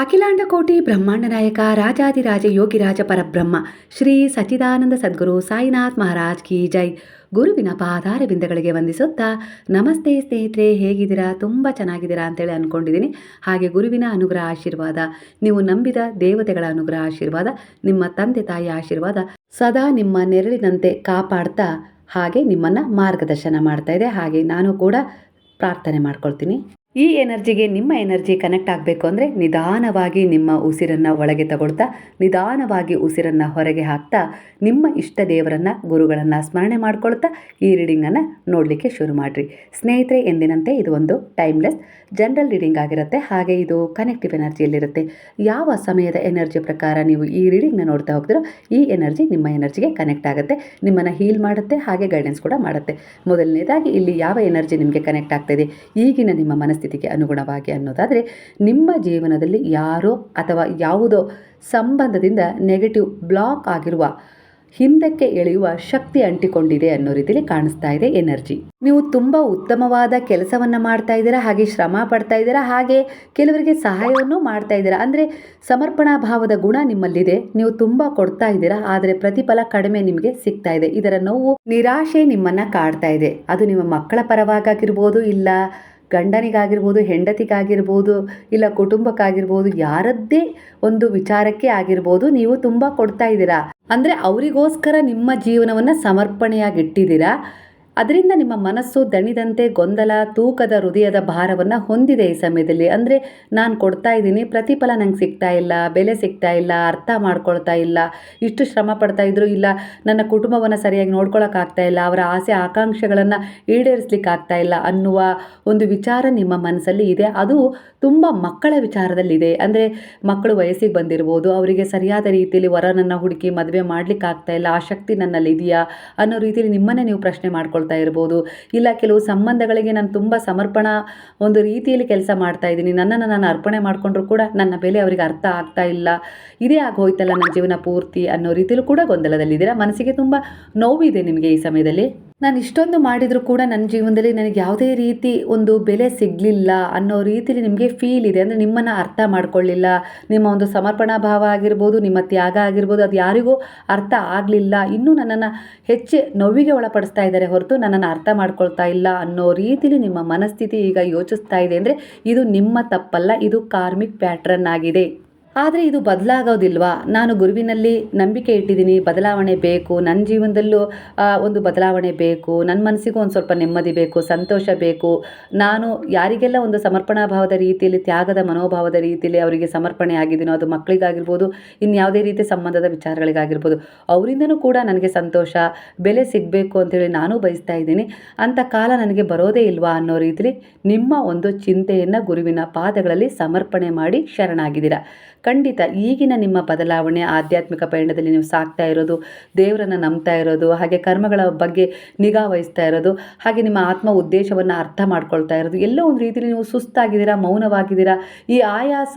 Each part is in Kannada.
ಅಖಿಲಾಂಡ ಕೋಟಿ ಬ್ರಹ್ಮಾಂಡ ನಾಯಕ ರಾಜಾದಿರಾಜ ಯೋಗಿರಾಜ ಪರಬ್ರಹ್ಮ, ಶ್ರೀ ಸಚ್ಚಿದಾನಂದ ಸದ್ಗುರು ಸಾಯಿನಾಥ್ ಮಹಾರಾಜ್ ಕಿ ಜೈ. ಗುರುವಿನ ಪಾದಾರ ಬಿಂದಗಳಿಗೆ ವಂದಿಸುತ್ತಾ, ನಮಸ್ತೆ ಸ್ನೇಹಿತರೆ, ಹೇಗಿದ್ದೀರಾ? ತುಂಬ ಚೆನ್ನಾಗಿದ್ದೀರಾ ಅಂತೇಳಿ ಅಂದ್ಕೊಂಡಿದ್ದೀನಿ ಹಾಗೆ ಗುರುವಿನ ಅನುಗ್ರಹ ಆಶೀರ್ವಾದ, ನೀವು ನಂಬಿದ ದೇವತೆಗಳ ಅನುಗ್ರಹ ಆಶೀರ್ವಾದ, ನಿಮ್ಮ ತಂದೆ ತಾಯಿಯ ಆಶೀರ್ವಾದ ಸದಾ ನಿಮ್ಮ ನೆರಳಿನಂತೆ ಕಾಪಾಡ್ತಾ, ಹಾಗೆ ನಿಮ್ಮನ್ನು ಮಾರ್ಗದರ್ಶನ ಮಾಡ್ತಾ ಇದೆ. ಹಾಗೆ ನಾನು ಕೂಡ ಪ್ರಾರ್ಥನೆ ಮಾಡ್ಕೊಳ್ತೀನಿ. ಈ ಎನರ್ಜಿಗೆ ನಿಮ್ಮ ಎನರ್ಜಿ ಕನೆಕ್ಟ್ ಆಗಬೇಕು ಅಂದರೆ ನಿಧಾನವಾಗಿ ನಿಮ್ಮ ಉಸಿರನ್ನು ಒಳಗೆ ತಗೊಳ್ತಾ, ನಿಧಾನವಾಗಿ ಉಸಿರನ್ನು ಹೊರಗೆ ಹಾಕ್ತಾ, ನಿಮ್ಮ ಇಷ್ಟ ದೇವರನ್ನು, ಗುರುಗಳನ್ನು ಸ್ಮರಣೆ ಮಾಡ್ಕೊಳ್ತಾ ಈ ರೀಡಿಂಗನ್ನು ನೋಡಲಿಕ್ಕೆ ಶುರು ಮಾಡಿರಿ. ಸ್ನೇಹಿತರೆ, ಎಂದಿನಂತೆ ಇದು ಒಂದು ಟೈಮ್ಲೆಸ್, ಜನರಲ್ ರೀಡಿಂಗ್ ಆಗಿರುತ್ತೆ. ಹಾಗೆ ಇದು ಕನೆಕ್ಟಿವ್ ಎನರ್ಜಿಯಲ್ಲಿರುತ್ತೆ. ಯಾವ ಸಮಯದ ಎನರ್ಜಿ ಪ್ರಕಾರ ನೀವು ಈ ರೀಡಿಂಗ್ನ ನೋಡ್ತಾ ಹೋಗ್ತಿರೋ, ಈ ಎನರ್ಜಿ ನಿಮ್ಮ ಎನರ್ಜಿಗೆ ಕನೆಕ್ಟ್ ಆಗುತ್ತೆ. ನಿಮ್ಮನ್ನು ಹೀಲ್ ಮಾಡುತ್ತೆ, ಹಾಗೆ ಗೈಡೆನ್ಸ್ ಕೂಡ ಮಾಡುತ್ತೆ. ಮೊದಲನೇದಾಗಿ ಇಲ್ಲಿ ಯಾವ ಎನರ್ಜಿ ನಿಮಗೆ ಕನೆಕ್ಟ್ ಆಗ್ತಾಯಿದೆ ಈಗಿನ ನಿಮ್ಮ ಮನಸ್ಥಿತಿಗೆ ಅನುಗುಣವಾಗಿ ಅನ್ನೋದಾದರೆ ನಿಮ್ಮ ಜೀವನದಲ್ಲಿ ಯಾರೋ ಅಥವಾ ಯಾವುದೋ ಸಂಬಂಧದಿಂದ ನೆಗೆಟಿವ್ ಬ್ಲಾಕ್ ಆಗಿರುವ ಹಿಂದಕ್ಕೆ ಎಳೆಯುವ ಶಕ್ತಿ ಅಂಟಿಕೊಂಡಿದೆ ಅನ್ನೋ ರೀತಿಯಲ್ಲಿ ಕಾಣಿಸ್ತಾ ಇದೆ ಎನರ್ಜಿ. ನೀವು ತುಂಬ ಉತ್ತಮವಾದ ಕೆಲಸವನ್ನು ಮಾಡ್ತಾ ಇದ್ದೀರಾ, ಹಾಗೆ ಶ್ರಮ ಪಡ್ತಾ ಇದ್ದೀರಾ, ಹಾಗೆ ಕೆಲವರಿಗೆ ಸಹಾಯವನ್ನು ಮಾಡ್ತಾ ಇದ್ದೀರಾ, ಅಂದರೆ ಸಮರ್ಪಣಾ ಭಾವದ ಗುಣ ನಿಮ್ಮಲ್ಲಿದೆ, ನೀವು ತುಂಬ ಕೊಡ್ತಾ ಇದ್ದೀರಾ, ಆದರೆ ಪ್ರತಿಫಲ ಕಡಿಮೆ ನಿಮಗೆ ಸಿಗ್ತಾ ಇದೆ. ಇದರ ನೋವು ನಿರಾಶೆ ನಿಮ್ಮನ್ನ ಕಾಡ್ತಾ ಇದೆ. ಅದು ನಿಮ್ಮ ಮಕ್ಕಳ ಪರವಾಗಿರ್ಬೋದು, ಇಲ್ಲ ಗಂಡನಿಗಾಗಿರ್ಬೋದು, ಹೆಂಡತಿಗಾಗಿರ್ಬೋದು, ಇಲ್ಲ ಕುಟುಂಬಕ್ಕಾಗಿರ್ಬೋದು, ಯಾರದ್ದೇ ಒಂದು ವಿಚಾರಕ್ಕೆ ಆಗಿರ್ಬೋದು, ನೀವು ತುಂಬ ಕೊಡ್ತಾ ಇದ್ದೀರಾ. ಅಂದರೆ ಅವರಿಗೋಸ್ಕರ ನಿಮ್ಮ ಜೀವನವನ್ನು ಸಮರ್ಪಣೆಯಾಗಿಟ್ಟಿದ್ದೀರಾ. ಅದರಿಂದ ನಿಮ್ಮ ಮನಸ್ಸು ದಣಿದಂತೆ ಗೊಂದಲ, ತೂಕದ ಹೃದಯದ ಭಾರವನ್ನು ಹೊಂದಿದೆ ಈ ಸಮಯದಲ್ಲಿ. ಅಂದರೆ ನಾನು ಕೊಡ್ತಾ ಇದ್ದೀನಿ, ಪ್ರತಿಫಲ ನಂಗೆ ಸಿಗ್ತಾ ಇಲ್ಲ, ಬೆಲೆ ಸಿಗ್ತಾ ಇಲ್ಲ, ಅರ್ಥ ಮಾಡ್ಕೊಳ್ತಾ ಇಲ್ಲ, ಇಷ್ಟು ಶ್ರಮ ಪಡ್ತಾ ಇದ್ರು ಇಲ್ಲ, ನನ್ನ ಕುಟುಂಬವನ್ನು ಸರಿಯಾಗಿ ನೋಡ್ಕೊಳಕ್ಕಾಗ್ತಾ ಇಲ್ಲ, ಅವರ ಆಸೆ, ಆಕಾಂಕ್ಷೆಗಳನ್ನು ಈಡೇರಿಸ್ಲಿಕ್ಕೆ ಆಗ್ತಾ ಇಲ್ಲ ಅನ್ನುವ ಒಂದು ವಿಚಾರ ನಿಮ್ಮ ಮನಸ್ಸಲ್ಲಿ ಇದೆ. ಅದು ತುಂಬ ಮಕ್ಕಳ ವಿಚಾರದಲ್ಲಿದೆ. ಅಂದರೆ ಮಕ್ಕಳು ವಯಸ್ಸಿಗೆ ಬಂದಿರ್ಬೋದು, ಅವರಿಗೆ ಸರಿಯಾದ ರೀತಿಯಲ್ಲಿ ವರನನ್ನು ಹುಡುಕಿ ಮದುವೆ ಮಾಡ್ಲಿಕ್ಕೆ ಆಗ್ತಾ ಇಲ್ಲ, ಆ ಶಕ್ತಿ ನನ್ನಲ್ಲಿ ಇದೆಯಾ ಅನ್ನೋ ರೀತಿಯಲ್ಲಿ ನಿಮ್ಮನ್ನೇ ನೀವು ಪ್ರಶ್ನೆ ಮಾಡ್ಕೊಳ್ತಾ ಇರ್ಬೋದು. ಇಲ್ಲ, ಕೆಲವು ಸಂಬಂಧಗಳಿಗೆ ನಾನು ತುಂಬ ಸಮರ್ಪಣ ಒಂದು ರೀತಿಯಲ್ಲಿ ಕೆಲಸ ಮಾಡ್ತಾ ಇದ್ದೀನಿ. ನನ್ನನ್ನು ನಾನು ಅರ್ಪಣೆ ಮಾಡಿಕೊಂಡ್ರು ಕೂಡ ನನ್ನ ಬೆಲೆ ಅವರಿಗೆ ಅರ್ಥ ಆಗ್ತಾ ಇಲ್ಲ. ಇದೇ ಆಗೋಯ್ತಲ್ಲ ನನ್ನ ಜೀವನ ಪೂರ್ತಿ ಅನ್ನೋ ರೀತಿಯಲ್ಲೂ ಕೂಡ ಗೊಂದಲದಲ್ಲಿದ್ದೀರಾ? ಮನಸ್ಸಿಗೆ ತುಂಬ ನೋವಿದೆ ನಿಮಗೆ ಈ ಸಮಯದಲ್ಲಿ? ನಾನು ಇಷ್ಟೊಂದು ಮಾಡಿದರೂ ಕೂಡ ನನ್ನ ಜೀವನದಲ್ಲಿ ನನಗೆ ಯಾವುದೇ ರೀತಿ ಒಂದು ಬೆಲೆ ಸಿಗಲಿಲ್ಲ ಅನ್ನೋ ರೀತಿಯಲ್ಲಿ ನಿಮಗೆ ಫೀಲ್ ಇದೆ. ಅಂದರೆ ನಿಮ್ಮನ್ನು ಅರ್ಥ ಮಾಡಿಕೊಳ್ಳಿಲ್ಲ. ನಿಮ್ಮ ಒಂದು ಸಮರ್ಪಣಾ ಭಾವ ಆಗಿರ್ಬೋದು, ನಿಮ್ಮ ತ್ಯಾಗ ಆಗಿರ್ಬೋದು, ಅದು ಯಾರಿಗೂ ಅರ್ಥ ಆಗಲಿಲ್ಲ. ಇನ್ನೂ ನನ್ನನ್ನು ಹೆಚ್ಚು ನೋವಿಗೆ ಒಳಪಡಿಸ್ತಾ ಇದ್ದಾರೆ ಹೊರತು ನನ್ನನ್ನು ಅರ್ಥ ಮಾಡ್ಕೊಳ್ತಾ ಇಲ್ಲ ಅನ್ನೋ ರೀತಿಯಲ್ಲಿ ನಿಮ್ಮ ಮನಸ್ಥಿತಿ ಈಗ ಯೋಚಿಸ್ತಾ ಇದೆ. ಅಂದರೆ ಇದು ನಿಮ್ಮ ತಪ್ಪಲ್ಲ, ಇದು ಕಾರ್ಮಿಕ್ ಪ್ಯಾಟ್ರನ್ ಆಗಿದೆ. ಆದರೆ ಇದು ಬದಲಾಗೋದಿಲ್ವಾ? ನಾನು ಗುರುವಿನಲ್ಲಿ ನಂಬಿಕೆ ಇಟ್ಟಿದ್ದೀನಿ, ಬದಲಾವಣೆ ಬೇಕು ನನ್ನ ಜೀವನದಲ್ಲೂ ಒಂದು ಬದಲಾವಣೆ ಬೇಕು ನನ್ನ ಮನಸ್ಸಿಗೂ ಒಂದು ಸ್ವಲ್ಪ ನೆಮ್ಮದಿ ಬೇಕು, ಸಂತೋಷ ಬೇಕು. ನಾನು ಯಾರಿಗೆಲ್ಲ ಒಂದು ಸಮರ್ಪಣಾ ಭಾವದ ರೀತಿಯಲ್ಲಿ, ತ್ಯಾಗದ ಮನೋಭಾವದ ರೀತಿಯಲ್ಲಿ ಅವರಿಗೆ ಸಮರ್ಪಣೆ ಆಗಿದ್ದೀನೋ, ಅದು ಮಕ್ಕಳಿಗಾಗಿರ್ಬೋದು ಇನ್ನು ಯಾವುದೇ ರೀತಿ ಸಂಬಂಧದ ವಿಚಾರಗಳಿಗಾಗಿರ್ಬೋದು, ಅವರಿಂದನೂ ಕೂಡ ನನಗೆ ಸಂತೋಷ, ಬೆಲೆ ಸಿಗಬೇಕು ಅಂತೇಳಿ ನಾನು ಬಯಸ್ತಾ ಇದ್ದೀನಿ. ಅಂಥ ಕಾಲ ನನಗೆ ಬರೋದೇ ಇಲ್ವಾ ಅನ್ನೋ ರೀತಿಯಲ್ಲಿ ನಿಮ್ಮ ಒಂದು ಚಿಂತೆಯನ್ನು ಗುರುವಿನ ಪಾದಗಳಲ್ಲಿ ಸಮರ್ಪಣೆ ಮಾಡಿ ಶರಣಾಗಿದ್ದೀರಾ? ಖಂಡಿತ ಈಗಿನ ನಿಮ್ಮ ಬದಲಾವಣೆ, ಆಧ್ಯಾತ್ಮಿಕ ಪಯಣದಲ್ಲಿ ನೀವು ಸಾಕ್ತಾ ಇರೋದು, ದೇವರನ್ನು ನಂಬ್ತಾ ಇರೋದು, ಹಾಗೆ ಕರ್ಮಗಳ ಬಗ್ಗೆ ನಿಗಾ ವಹಿಸ್ತಾ ಇರೋದು, ಹಾಗೆ ನಿಮ್ಮ ಆತ್ಮ ಉದ್ದೇಶವನ್ನು ಅರ್ಥ ಮಾಡ್ಕೊಳ್ತಾ ಇರೋದು, ಎಲ್ಲೋ ಒಂದು ರೀತಿಯಲ್ಲಿ ನೀವು ಸುಸ್ತಾಗಿದ್ದೀರಾ, ಮೌನವಾಗಿದ್ದೀರಾ, ಈ ಆಯಾಸ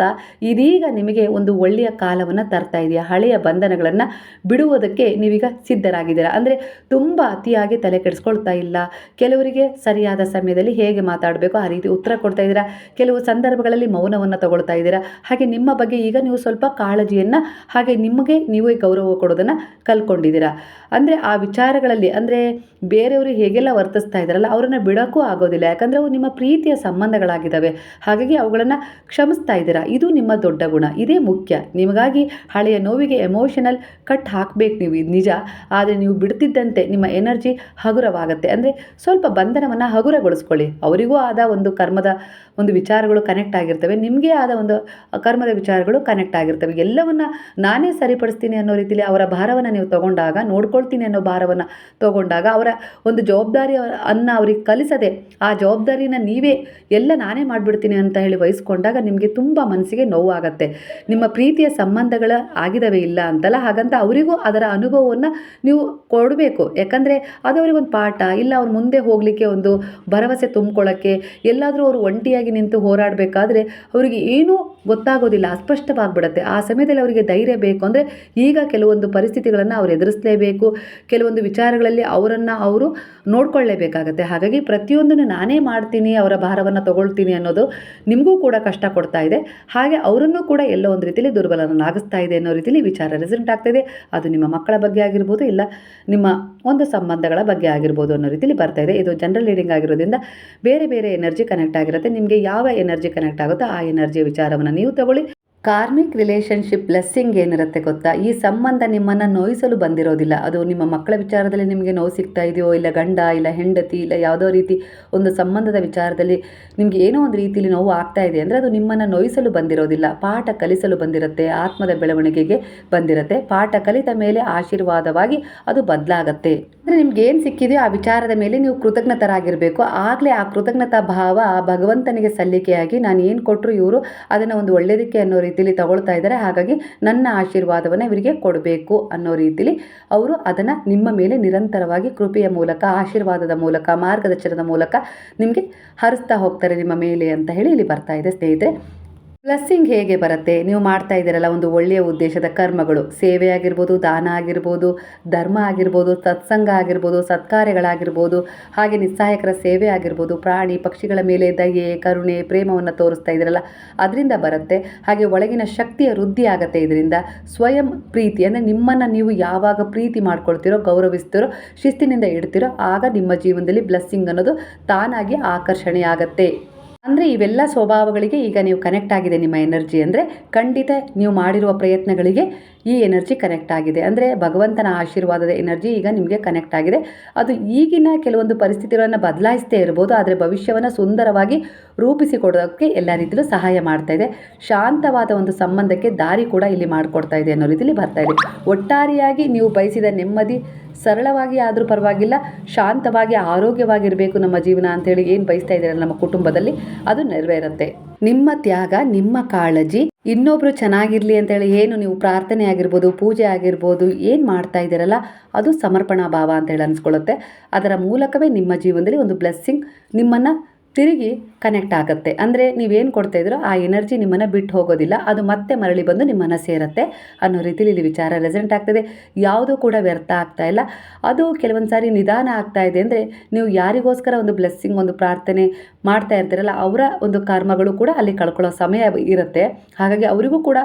ಇದೀಗ ನಿಮಗೆ ಒಂದು ಒಳ್ಳೆಯ ಕಾಲವನ್ನು ತರ್ತಾ ಇದೆಯಾ? ಹಳೆಯ ಬಂಧನಗಳನ್ನು ಬಿಡುವುದಕ್ಕೆ ನೀವೀಗ ಸಿದ್ಧರಾಗಿದ್ದೀರಾ? ಅಂದರೆ ತುಂಬ ಅತಿಯಾಗಿ ತಲೆ ಕೆಡಿಸ್ಕೊಳ್ತಾ ಇಲ್ಲ. ಕೆಲವರಿಗೆ ಸರಿಯಾದ ಸಮಯದಲ್ಲಿ ಹೇಗೆ ಮಾತಾಡಬೇಕು ಆ ರೀತಿ ಉತ್ತರ ಕೊಡ್ತಾ ಇದ್ದೀರಾ? ಕೆಲವು ಸಂದರ್ಭಗಳಲ್ಲಿ ಮೌನವನ್ನು ತಗೊಳ್ತಾ ಇದ್ದೀರಾ? ಹಾಗೆ ನಿಮ್ಮ ಬಗ್ಗೆ ಈಗ ನೀವು ಸ್ವಲ್ಪ ಕಾಳಜಿಯನ್ನು ಹಾಗೆ ನಿಮಗೆ ನೀವೇ ಗೌರವ ಕೊಡೋದನ್ನು ಕಲ್ತ್ಕೊಂಡಿದ್ದೀರಾ. ಅಂದರೆ ಆ ವಿಚಾರಗಳಲ್ಲಿ ಅಂದರೆ ಬೇರೆಯವರು ಹೇಗೆಲ್ಲ ವರ್ತಿಸ್ತಾ ಇದ್ದಾರಲ್ಲ ಅವರನ್ನು ಬಿಡೋಕ್ಕೂ ಆಗೋದಿಲ್ಲ. ಯಾಕಂದರೆ ಅವು ನಿಮ್ಮ ಪ್ರೀತಿಯ ಸಂಬಂಧಗಳಾಗಿದ್ದಾವೆ. ಹಾಗಾಗಿ ಅವುಗಳನ್ನು ಕ್ಷಮಿಸ್ತಾ ಇದ್ದೀರಾ. ಇದು ನಿಮ್ಮ ದೊಡ್ಡ ಗುಣ. ಇದೇ ಮುಖ್ಯ. ನಿಮಗಾಗಿ ಹಳೆಯ ನೋವಿಗೆ ಎಮೋಷನಲ್ ಕಟ್ ಹಾಕಬೇಕು ನೀವು ಇದು ನಿಜ. ಆದರೆ ನೀವು ಬಿಡ್ತಿದ್ದಂತೆ ನಿಮ್ಮ ಎನರ್ಜಿ ಹಗುರವಾಗುತ್ತೆ. ಅಂದರೆ ಸ್ವಲ್ಪ ಬಂಧನವನ್ನು ಹಗುರಗೊಳಿಸ್ಕೊಳ್ಳಿ. ಅವರಿಗೂ ಆದ ಒಂದು ಕರ್ಮದ ಒಂದು ವಿಚಾರಗಳು ಕನೆಕ್ಟ್ ಆಗಿರ್ತವೆ. ನಿಮಗೆ ಆದ ಒಂದು ಕರ್ಮದ ವಿಚಾರಗಳು ಕನೆಕ್ಟ್ ಆಗಿರ್ತವೆ. ಎಲ್ಲವನ್ನ ನಾನೇ ಸರಿಪಡಿಸ್ತೀನಿ ಅನ್ನೋ ರೀತಿಯಲ್ಲಿ ಅವರ ಭಾರವನ್ನು ನೀವು ತಗೊಂಡಾಗ, ನೋಡ್ಕೊಳ್ತೀನಿ ಅನ್ನೋ ಭಾರವನ್ನು ತಗೊಂಡಾಗ, ಅವರ ಒಂದು ಜವಾಬ್ದಾರಿ ಅನ್ನ ಅವ್ರಿಗೆ ಕಲಿಸದೆ, ಆ ಜವಾಬ್ದಾರಿನ ನೀವೇ ಎಲ್ಲ ನಾನೇ ಮಾಡಿಬಿಡ್ತೀನಿ ಅಂತ ಹೇಳಿ ವಹಿಸ್ಕೊಂಡಾಗ ನಿಮಗೆ ತುಂಬ ಮನಸ್ಸಿಗೆ ನೋವಾಗುತ್ತೆ. ನಿಮ್ಮ ಪ್ರೀತಿಯ ಸಂಬಂಧಗಳ ಆಗಿದವೇ ಇಲ್ಲ ಅಂತಲ್ಲ, ಹಾಗಂತ ಅವರಿಗೂ ಅದರ ಅನುಭವವನ್ನು ನೀವು ಕೊಡಬೇಕು. ಯಾಕಂದರೆ ಅದು ಅವ್ರಿಗೊಂದು ಪಾಠ, ಇಲ್ಲ ಅವ್ರ ಮುಂದೆ ಹೋಗಲಿಕ್ಕೆ ಒಂದು ಭರವಸೆ ತುಂಬಿಕೊಳ್ಳೋಕ್ಕೆ ಎಲ್ಲಾದರೂ ಅವರು ಒಂಟಿಯಾಗಿ ನಿಂತು ಹೋರಾಡಬೇಕಾದ್ರೆ ಅವರಿಗೆ ಏನೂ ಗೊತ್ತಾಗೋದಿಲ್ಲ. ಅಸ್ಪಷ್ಟ ನಾಶವಾಗ್ಬಿಡುತ್ತೆ ಆ ಸಮಯದಲ್ಲಿ ಅವರಿಗೆ ಧೈರ್ಯ ಬೇಕು ಅಂದರೆ ಈಗ ಕೆಲವೊಂದು ಪರಿಸ್ಥಿತಿಗಳನ್ನು ಅವ್ರು ಎದುರಿಸಲೇಬೇಕು. ಕೆಲವೊಂದು ವಿಚಾರಗಳಲ್ಲಿ ಅವರನ್ನು ಅವರು ನೋಡ್ಕೊಳ್ಳೇಬೇಕಾಗತ್ತೆ. ಹಾಗಾಗಿ ಪ್ರತಿಯೊಂದನ್ನು ನಾನೇ ಮಾಡ್ತೀನಿ, ಅವರ ಭಾರವನ್ನು ತಗೊಳ್ತೀನಿ ಅನ್ನೋದು ನಿಮಗೂ ಕೂಡ ಕಷ್ಟ ಕೊಡ್ತಾ ಇದೆ. ಹಾಗೆ ಅವರನ್ನು ಕೂಡ ಎಲ್ಲೋ ಒಂದು ರೀತಿಯಲ್ಲಿ ದುರ್ಬಲನಾಗಿಸ್ತಾ ಇದೆ ಅನ್ನೋ ರೀತಿಯಲ್ಲಿ ವಿಚಾರ ರೆಸಿಡೆಂಟ್ ಆಗ್ತಾ ಇದೆ. ಅದು ನಿಮ್ಮ ಮಕ್ಕಳ ಬಗ್ಗೆ ಆಗಿರ್ಬೋದು, ಇಲ್ಲ ನಿಮ್ಮ ಒಂದು ಸಂಬಂಧಗಳ ಬಗ್ಗೆ ಆಗಿರ್ಬೋದು ಅನ್ನೋ ರೀತಿಯಲ್ಲಿ ಬರ್ತಾ ಇದೆ. ಇದು ಜನರಲ್ ರೀಡಿಂಗ್ ಆಗಿರೋದ್ರಿಂದ ಬೇರೆ ಬೇರೆ ಎನರ್ಜಿ ಕನೆಕ್ಟ್ ಆಗಿರುತ್ತೆ. ನಿಮಗೆ ಯಾವ ಎನರ್ಜಿ ಕನೆಕ್ಟ್ ಆಗುತ್ತೋ ಆ ಎನರ್ಜಿಯ ವಿಚಾರವನ್ನು ನೀವು ತಗೊಳ್ಳಿ. ಕಾರ್ಮಿಕ್ ರಿಲೇಷನ್ಶಿಪ್ ಬ್ಲೆಸ್ಸಿಂಗ್ ಏನಿರುತ್ತೆ ಗೊತ್ತಾ? ಈ ಸಂಬಂಧ ನಿಮ್ಮನ್ನು ನೋಯಿಸಲು ಬಂದಿರೋದಿಲ್ಲ. ಅದು ನಿಮ್ಮ ಮಕ್ಕಳ ವಿಚಾರದಲ್ಲಿ ನಿಮಗೆ ನೋವು ಸಿಗ್ತಾ ಇದೆಯೋ, ಇಲ್ಲ ಗಂಡ, ಇಲ್ಲ ಹೆಂಡತಿ, ಇಲ್ಲ ಯಾವುದೋ ರೀತಿ ಒಂದು ಸಂಬಂಧದ ವಿಚಾರದಲ್ಲಿ ನಿಮಗೆ ಏನೋ ಒಂದು ರೀತಿಯಲ್ಲಿ ನೋವು ಆಗ್ತಾ ಇದೆ. ಅಂದರೆ ಅದು ನಿಮ್ಮನ್ನು ನೋಯಿಸಲು ಬಂದಿರೋದಿಲ್ಲ. ಪಾಠ ಕಲಿಸಲು ಬಂದಿರುತ್ತೆ, ಆತ್ಮದ ಬೆಳವಣಿಗೆಗೆ ಬಂದಿರುತ್ತೆ. ಪಾಠ ಕಲಿತ ಮೇಲೆ ಆಶೀರ್ವಾದವಾಗಿ ಅದು ಬದಲಾಗತ್ತೆ. ಅಂದರೆ ನಿಮ್ಗೆ ಏನು ಸಿಕ್ಕಿದೆಯೋ ಆ ವಿಚಾರದ ಮೇಲೆ ನೀವು ಕೃತಜ್ಞತರಾಗಿರಬೇಕು. ಆಗಲೇ ಆ ಕೃತಜ್ಞತಾ ಭಾವ ಭಗವಂತನಿಗೆ ಸಲ್ಲಿಕೆಯಾಗಿ ನಾನು ಏನು ಕೊಟ್ಟರು ಇವರು ಅದನ್ನು ಒಂದು ಒಳ್ಳೆಯದಕ್ಕೆ ಅನ್ನೋ ರೀತಿಯಲ್ಲಿ ತಗೊಳ್ತಾ ಇದ್ದಾರೆ. ಹಾಗಾಗಿ ನನ್ನ ಆಶೀರ್ವಾದವನ್ನು ಇವರಿಗೆ ಕೊಡಬೇಕು ಅನ್ನೋ ರೀತಿಲಿ ಅವರು ಅದನ್ನು ನಿಮ್ಮ ಮೇಲೆ ನಿರಂತರವಾಗಿ ಕೃಪೆಯ ಮೂಲಕ, ಆಶೀರ್ವಾದದ ಮೂಲಕ, ಮಾರ್ಗದರ್ಶನದ ಮೂಲಕ ನಿಮಗೆ ಹರಿಸ್ತಾ ಹೋಗ್ತಾರೆ ನಿಮ್ಮ ಮೇಲೆ ಅಂತ ಹೇಳಿ ಇಲ್ಲಿ ಬರ್ತಾ ಇದೆ. ಸ್ನೇಹಿತರೆ ಬ್ಲೆಸ್ಸಿಂಗ್ ಹೇಗೆ ಬರುತ್ತೆ? ನೀವು ಮಾಡ್ತಾ ಇದ್ದೀರಲ್ಲ ಒಂದು ಒಳ್ಳೆಯ ಉದ್ದೇಶದ ಕರ್ಮಗಳು. ಸೇವೆ ಆಗಿರ್ಬೋದು, ದಾನ ಆಗಿರ್ಬೋದು, ಧರ್ಮ ಆಗಿರ್ಬೋದು, ಸತ್ಸಂಗ ಆಗಿರ್ಬೋದು, ಸತ್ಕಾರ್ಯಗಳಾಗಿರ್ಬೋದು, ಹಾಗೆ ನಿಸ್ಸಹಾಯಕರ ಸೇವೆ ಆಗಿರ್ಬೋದು, ಪ್ರಾಣಿ, ಪಕ್ಷಿಗಳ ಮೇಲೆ ದಯೆ, ಕರುಣೆ, ಪ್ರೇಮವನ್ನು ತೋರಿಸ್ತಾ ಇದ್ದೀರಲ್ಲ, ಅದರಿಂದ ಬರುತ್ತೆ. ಹಾಗೆ ಒಳಗಿನ ಶಕ್ತಿಯ ವೃದ್ಧಿ ಆಗುತ್ತೆ ಇದರಿಂದ. ಸ್ವಯಂ ಪ್ರೀತಿ, ಅಂದರೆ ನಿಮ್ಮನ್ನು ನೀವು ಯಾವಾಗ ಪ್ರೀತಿ ಮಾಡ್ಕೊಳ್ತೀರೋ, ಗೌರವಿಸ್ತೀರೋ, ಶಿಸ್ತಿನಿಂದ ಇಡ್ತೀರೋ, ಆಗ ನಿಮ್ಮ ಜೀವನದಲ್ಲಿ ಬ್ಲಸ್ಸಿಂಗ್ ಅನ್ನೋದು ತಾನಾಗಿ ಆಕರ್ಷಣೆ ಆಗತ್ತೆ ಅಂದರೆ ಇವೆಲ್ಲ ಸ್ವಭಾವಗಳಿಗೆ ಈಗ ನೀವು ಕನೆಕ್ಟ್ ಆಗಿದೆ ನಿಮ್ಮ ಎನರ್ಜಿ ಅಂದರೆ ಖಂಡಿತ ನೀವು ಮಾಡಿರುವ ಪ್ರಯತ್ನಗಳಿಗೆ ಈ ಎನರ್ಜಿ ಕನೆಕ್ಟ್ ಆಗಿದೆ. ಅಂದರೆ ಭಗವಂತನ ಆಶೀರ್ವಾದದ ಎನರ್ಜಿ ಈಗ ನಿಮಗೆ ಕನೆಕ್ಟ್ ಆಗಿದೆ. ಅದು ಈಗಿನ ಕೆಲವೊಂದು ಪರಿಸ್ಥಿತಿಗಳನ್ನು ಬದಲಾಯಿಸ್ತೇ ಇರ್ಬೋದು, ಆದರೆ ಭವಿಷ್ಯವನ್ನು ಸುಂದರವಾಗಿ ರೂಪಿಸಿಕೊಡೋಕ್ಕೆ ಎಲ್ಲ ರೀತಿಯಲ್ಲೂ ಸಹಾಯ ಮಾಡ್ತಾ ಇದೆ. ಶಾಂತವಾದ ಒಂದು ಸಂಬಂಧಕ್ಕೆ ದಾರಿ ಕೂಡ ಇಲ್ಲಿ ಮಾಡಿಕೊಡ್ತಾ ಇದೆ ಅನ್ನೋ ರೀತಿಯಲ್ಲಿ ಬರ್ತಾ ಇದೆ. ಒಟ್ಟಾರೆಯಾಗಿ ನೀವು ಬಯಸಿದ ನೆಮ್ಮದಿ ಸರಳವಾಗಿ ಆದರೂ ಪರವಾಗಿಲ್ಲ, ಶಾಂತವಾಗಿ ಆರೋಗ್ಯವಾಗಿರಬೇಕು ನಮ್ಮ ಜೀವನ ಅಂತೇಳಿ ಏನು ಬಯಸ್ತಾ ಇದ್ದೀರಲ್ಲ ನಮ್ಮ ಕುಟುಂಬದಲ್ಲಿ, ಅದು ನೆರವೇರುತ್ತೆ. ನಿಮ್ಮ ತ್ಯಾಗ, ನಿಮ್ಮ ಕಾಳಜಿ, ಇನ್ನೊಬ್ರು ಅಂತ ಅಂತೇಳಿ ಏನು ನೀವು ಪ್ರಾರ್ಥನೆ ಆಗಿರ್ಬೋದು, ಪೂಜೆ ಆಗಿರ್ಬೋದು, ಏನು ಮಾಡ್ತಾ ಇದ್ದೀರಲ್ಲ, ಅದು ಸಮರ್ಪಣಾ ಭಾವ ಅಂತೇಳಿ ಅನ್ಸ್ಕೊಳ್ಳುತ್ತೆ. ಅದರ ಮೂಲಕವೇ ನಿಮ್ಮ ಜೀವನದಲ್ಲಿ ಒಂದು ಬ್ಲೆಸ್ಸಿಂಗ್ ನಿಮ್ಮನ್ನು ತಿರುಗಿ ಕನೆಕ್ಟ್ ಆಗುತ್ತೆ. ಅಂದರೆ ನೀವೇನು ಕೊಡ್ತಾ ಇದ್ರೋ ಆ ಎನರ್ಜಿ ನಿಮ್ಮನ್ನು ಬಿಟ್ಟು ಹೋಗೋದಿಲ್ಲ. ಅದು ಮತ್ತೆ ಮರಳಿ ಬಂದು ನಿಮ್ಮನ್ನು ಸೇರುತ್ತೆ ಅನ್ನೋ ರೀತಿಲಿ ಇಲ್ಲಿ ವಿಚಾರ ರೆಸೆಂಟ್ ಆಗ್ತದೆ. ಯಾವುದೂ ಕೂಡ ವ್ಯರ್ಥ ಆಗ್ತಾ ಇಲ್ಲ. ಅದು ಕೆಲವೊಂದು ಸಾರಿ ನಿಧಾನ ಆಗ್ತಾ ಇದೆ ಅಂದರೆ ನೀವು ಯಾರಿಗೋಸ್ಕರ ಒಂದು ಬ್ಲೆಸ್ಸಿಂಗ್ ಒಂದು ಪ್ರಾರ್ಥನೆ ಮಾಡ್ತಾ ಇರ್ತೀರಲ್ಲ, ಅವರ ಒಂದು ಕರ್ಮಗಳು ಕೂಡ ಅಲ್ಲಿ ಕಳ್ಕೊಳ್ಳೋ ಸಮಯ ಇರುತ್ತೆ. ಹಾಗಾಗಿ ಅವರಿಗೂ ಕೂಡ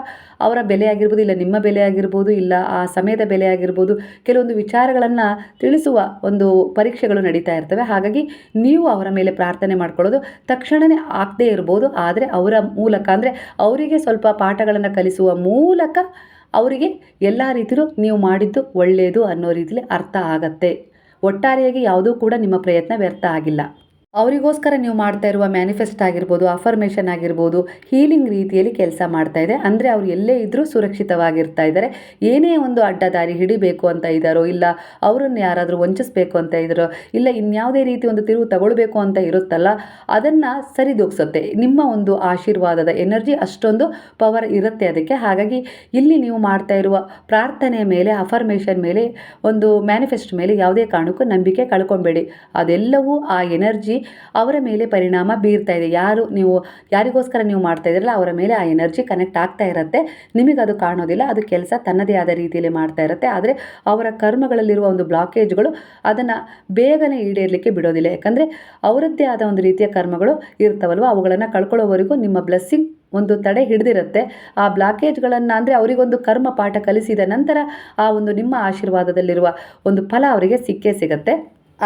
ಅವರ ಬೆಲೆ ಆಗಿರ್ಬೋದು, ಇಲ್ಲ ನಿಮ್ಮ ಬೆಲೆ ಆಗಿರ್ಬೋದು, ಇಲ್ಲ ಆ ಸಮಯದ ಬೆಲೆ ಆಗಿರ್ಬೋದು, ಕೆಲವೊಂದು ವಿಚಾರಗಳನ್ನು ತಿಳಿಸುವ ಒಂದು ಪರೀಕ್ಷೆಗಳು ನಡೀತಾ ಇರ್ತವೆ. ಹಾಗಾಗಿ ನೀವು ಅವರ ಮೇಲೆ ಪ್ರಾರ್ಥನೆ ಮಾಡ್ಕೊಳ್ಳೋದು ತಕ್ಷಣವೇ ಆಗದೇ ಇರ್ಬೋದು. ಆದರೆ ಅವರ ಮೂಲಕ ಅಂದರೆ ಅವರಿಗೆ ಸ್ವಲ್ಪ ಪಾಠಗಳನ್ನು ಕಲಿಸುವ ಮೂಲಕ ಅವರಿಗೆ ಎಲ್ಲ ರೀತಿಯೂ ನೀವು ಮಾಡಿದ್ದು ಒಳ್ಳೆಯದು ಅನ್ನೋ ರೀತಿಲಿ ಅರ್ಥ ಆಗತ್ತೆ. ಒಟ್ಟಾರೆಯಾಗಿ ಯಾವುದೂ ಕೂಡ ನಿಮ್ಮ ಪ್ರಯತ್ನ ವ್ಯರ್ಥ ಆಗಿಲ್ಲ. ಅವರಿಗೋಸ್ಕರ ನೀವು ಮಾಡ್ತಾ ಇರುವ ಮ್ಯಾನಿಫೆಸ್ಟ್ ಆಗಿರ್ಬೋದು ಅಫರ್ಮೇಷನ್ ಆಗಿರ್ಬೋದು ಹೀಲಿಂಗ್ ರೀತಿಯಲ್ಲಿ ಕೆಲಸ ಮಾಡ್ತಾ ಇದೆ. ಅಂದರೆ ಅವ್ರು ಎಲ್ಲೇ ಇದ್ದರೂ ಸುರಕ್ಷಿತವಾಗಿರ್ತಾ ಇದ್ದಾರೆ. ಏನೇ ಒಂದು ಅಡ್ಡದಾರಿ ಹಿಡಿಬೇಕು ಅಂತ ಇದ್ದಾರೋ ಇಲ್ಲ ಅವರನ್ನು ಯಾರಾದರೂ ವಂಚಿಸಬೇಕು ಅಂತ ಇದ್ದಾರೋ ಇಲ್ಲ ಇನ್ಯಾವುದೇ ರೀತಿ ಒಂದು ತಿರುವು ತಗೊಳ್ಬೇಕು ಅಂತ ಇರುತ್ತಲ್ಲ, ಅದನ್ನು ಸರಿದೂಗಿಸುತ್ತೆ. ನಿಮ್ಮ ಒಂದು ಆಶೀರ್ವಾದದ ಎನರ್ಜಿ ಅಷ್ಟೊಂದು ಪವರ್ ಇರುತ್ತೆ ಅದಕ್ಕೆ. ಹಾಗಾಗಿ ಇಲ್ಲಿ ನೀವು ಮಾಡ್ತಾ ಇರುವ ಪ್ರಾರ್ಥನೆಯ ಮೇಲೆ ಅಫರ್ಮೇಷನ್ ಮೇಲೆ, ಒಂದು ಮ್ಯಾನಿಫೆಸ್ಟ್ ಮೇಲೆ ಯಾವುದೇ ಕಾರಣಕ್ಕೂ ನಂಬಿಕೆ ಕಳ್ಕೊಬೇಡಿ. ಅದೆಲ್ಲವೂ ಆ ಎನರ್ಜಿ ಅವರ ಮೇಲೆ ಪರಿಣಾಮ ಬೀರ್ತಾ ಇದೆ. ಯಾರು ನೀವು, ಯಾರಿಗೋಸ್ಕರ ನೀವು ಮಾಡ್ತಾ ಇದ್ದೀರಲ್ಲ, ಅವರ ಮೇಲೆ ಆ ಎನರ್ಜಿ ಕನೆಕ್ಟ್ ಆಗ್ತಾ ಇರುತ್ತೆ. ನಿಮಗೆ ಅದು ಕಾಣೋದಿಲ್ಲ, ಅದು ಕೆಲಸ ತನ್ನದೇ ಆದ ರೀತಿಯಲ್ಲಿ ಮಾಡ್ತಾ ಇರುತ್ತೆ. ಆದರೆ ಅವರ ಕರ್ಮಗಳಲ್ಲಿರುವ ಒಂದು ಬ್ಲಾಕೇಜ್ಗಳು ಅದನ್ನು ಬೇಗನೆ ಈಡೇರಲಿಕ್ಕೆ ಬಿಡೋದಿಲ್ಲ. ಯಾಕಂದರೆ ಅವರದ್ದೇ ಆದ ಒಂದು ರೀತಿಯ ಕರ್ಮಗಳು ಇರ್ತವಲ್ವ ಅವುಗಳನ್ನು ಕಳ್ಕೊಳ್ಳೋವರೆಗೂ ನಿಮ್ಮ ಬ್ಲೆಸ್ಸಿಂಗ್ ಒಂದು ತಡೆ ಹಿಡಿದಿರುತ್ತೆ. ಆ ಬ್ಲಾಕೇಜ್ಗಳನ್ನು ಅಂದರೆ ಅವರಿಗೊಂದು ಕರ್ಮ ಪಾಠ ಕಲಿಸಿದ ನಂತರ ಆ ಒಂದು ನಿಮ್ಮ ಆಶೀರ್ವಾದದಲ್ಲಿರುವ ಒಂದು ಫಲ ಅವರಿಗೆ ಸಿಕ್ಕೇ ಸಿಗುತ್ತೆ.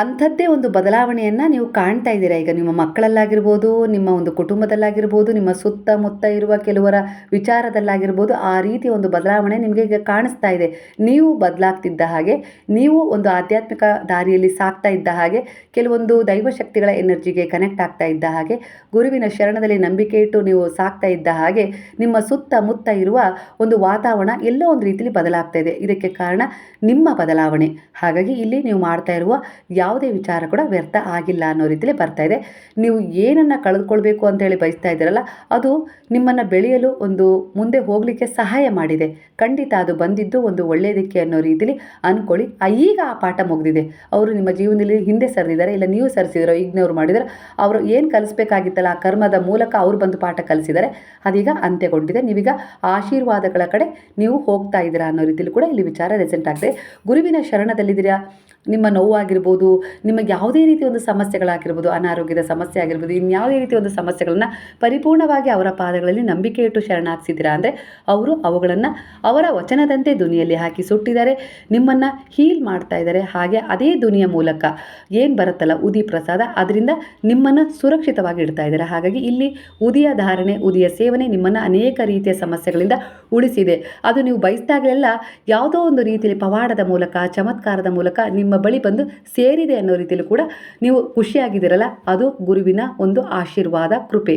ಅಂಥದ್ದೇ ಒಂದು ಬದಲಾವಣೆಯನ್ನು ನೀವು ಕಾಣ್ತಾ ಇದ್ದೀರಾ? ಈಗ ನಿಮ್ಮ ಮಕ್ಕಳಲ್ಲಾಗಿರ್ಬೋದು, ನಿಮ್ಮ ಒಂದು ಕುಟುಂಬದಲ್ಲಾಗಿರ್ಬೋದು, ನಿಮ್ಮ ಸುತ್ತಮುತ್ತ ಇರುವ ಕೆಲವರ ವಿಚಾರದಲ್ಲಾಗಿರ್ಬೋದು, ಆ ರೀತಿ ಒಂದು ಬದಲಾವಣೆ ನಿಮಗೆ ಈಗ ಕಾಣಿಸ್ತಾ ಇದೆ. ನೀವು ಬದಲಾಗ್ತಿದ್ದ ಹಾಗೆ, ನೀವು ಒಂದು ಆಧ್ಯಾತ್ಮಿಕ ದಾರಿಯಲ್ಲಿ ಸಾಕ್ತಾ ಇದ್ದ ಹಾಗೆ, ಕೆಲವೊಂದು ದೈವಶಕ್ತಿಗಳ ಎನರ್ಜಿಗೆ ಕನೆಕ್ಟ್ ಆಗ್ತಾ ಇದ್ದ ಹಾಗೆ, ಗುರುವಿನ ಶರಣದಲ್ಲಿ ನಂಬಿಕೆ ಇಟ್ಟು ನೀವು ಸಾಕ್ತಾ ಇದ್ದ ಹಾಗೆ, ನಿಮ್ಮ ಸುತ್ತಮುತ್ತ ಇರುವ ಒಂದು ವಾತಾವರಣ ಎಲ್ಲೋ ಒಂದು ರೀತಿಯಲ್ಲಿ ಬದಲಾಗ್ತಾ ಇದೆ. ಇದಕ್ಕೆ ಕಾರಣ ನಿಮ್ಮ ಬದಲಾವಣೆ. ಹಾಗಾಗಿ ಇಲ್ಲಿ ನೀವು ಮಾಡ್ತಾ ಇರುವ ಯಾವುದೇ ವಿಚಾರ ಕೂಡ ವ್ಯರ್ಥ ಆಗಿಲ್ಲ ಅನ್ನೋ ರೀತಿಯಲ್ಲಿ ಬರ್ತಾ ಇದೆ. ನೀವು ಏನನ್ನು ಕಳೆದುಕೊಳ್ಬೇಕು ಅಂತೇಳಿ ಬಯಸ್ತಾ ಇದ್ದೀರಲ್ಲ, ಅದು ನಿಮ್ಮನ್ನು ಬೆಳೆಯಲು ಒಂದು ಮುಂದೆ ಹೋಗಲಿಕ್ಕೆ ಸಹಾಯ ಮಾಡಿದೆ. ಖಂಡಿತ ಅದು ಬಂದಿದ್ದು ಒಂದು ಒಳ್ಳೆಯದಕ್ಕೆ ಅನ್ನೋ ರೀತಿಯಲ್ಲಿ ಅಂದ್ಕೊಳ್ಳಿ ಈಗ ಆ ಪಾಠ ಮುಗಿದಿದೆ. ಅವರು ನಿಮ್ಮ ಜೀವನದಲ್ಲಿ ಹಿಂದೆ ಸರಿದಿದ್ದಾರೆ, ಇಲ್ಲ ನೀವು ಸರಿಸಿದಾರೋ ಇಗ್ನೋರ್ ಮಾಡಿದರೆ ಅವರು ಏನು ಕಲಿಸ್ಬೇಕಾಗಿತ್ತಲ್ಲ, ಆ ಕರ್ಮದ ಮೂಲಕ ಅವರು ಬಂದು ಪಾಠ ಕಲಿಸಿದ್ದಾರೆ. ಅದೀಗ ಅಂತ್ಯಗೊಂಡಿದೆ. ನೀವೀಗ ಆಶೀರ್ವಾದಗಳ ಕಡೆ ನೀವು ಹೋಗ್ತಾ ಇದ್ದೀರಾ ಅನ್ನೋ ರೀತಿಯಲ್ಲಿ ಕೂಡ ಇಲ್ಲಿ ವಿಚಾರ ರೆಸೆಂಟ್ ಆಗಿದೆ ಗುರುವಿನ ಶರಣದಲ್ಲಿದ್ದೀರಾ? ನಿಮ್ಮ ನೋವಾಗಿರ್ಬೋದು, ನಿಮಗೆ ಯಾವುದೇ ರೀತಿ ಒಂದು ಸಮಸ್ಯೆಗಳಾಗಿರ್ಬೋದು, ಅನಾರೋಗ್ಯದ ಸಮಸ್ಯೆ ಆಗಿರ್ಬೋದು ಇನ್ಯಾವುದೇ ರೀತಿ ಒಂದು ಸಮಸ್ಯೆಗಳನ್ನು ಪರಿಪೂರ್ಣವಾಗಿ ಅವರ ಪಾದಗಳಲ್ಲಿ ನಂಬಿಕೆ ಇಟ್ಟು ಶರಣಾಗಿಸಿದ್ದೀರಾ ಅಂದರೆ ಅವರು ಅವುಗಳನ್ನು ಅವರ ವಚನದಂತೆ ದುನಿಯಲ್ಲಿ ಹಾಕಿ ಸುಟ್ಟಿದ್ದಾರೆ, ನಿಮ್ಮನ್ನು ಹೀಲ್ ಮಾಡ್ತಾ ಇದ್ದಾರೆ. ಹಾಗೆ ಅದೇ ದುನಿಯ ಮೂಲಕ ಏನು ಬರುತ್ತಲ್ಲ, ಉದಿ ಪ್ರಸಾದ, ಅದರಿಂದ ನಿಮ್ಮನ್ನು ಸುರಕ್ಷಿತವಾಗಿ ಇಡ್ತಾ ಇದ್ದಾರೆ. ಹಾಗಾಗಿ ಇಲ್ಲಿ ಉದಿಯ ಧಾರಣೆ, ಉದಿಯ ಸೇವನೆ ನಿಮ್ಮನ್ನು ಅನೇಕ ರೀತಿಯ ಸಮಸ್ಯೆಗಳಿಂದ ಉಳಿಸಿದೆ. ಅದು ನೀವು ಬಯಸಿದಾಗಲೆಲ್ಲ ಯಾವುದೋ ಒಂದು ರೀತಿಯಲ್ಲಿ ಪವಾಡದ ಮೂಲಕ, ಚಮತ್ಕಾರದ ಮೂಲಕ ನಿಮ್ಮ ಬಳಿ ಬಂದು ಸೇರಿದೆ ಅನ್ನೋ ರೀತಿಯಲ್ಲೂ ಕೂಡ ನೀವು ಖುಷಿಯಾಗಿದ್ದೀರಲ್ಲ ಅದು ಗುರುವಿನ ಒಂದು ಆಶೀರ್ವಾದ ಕೃಪೆ.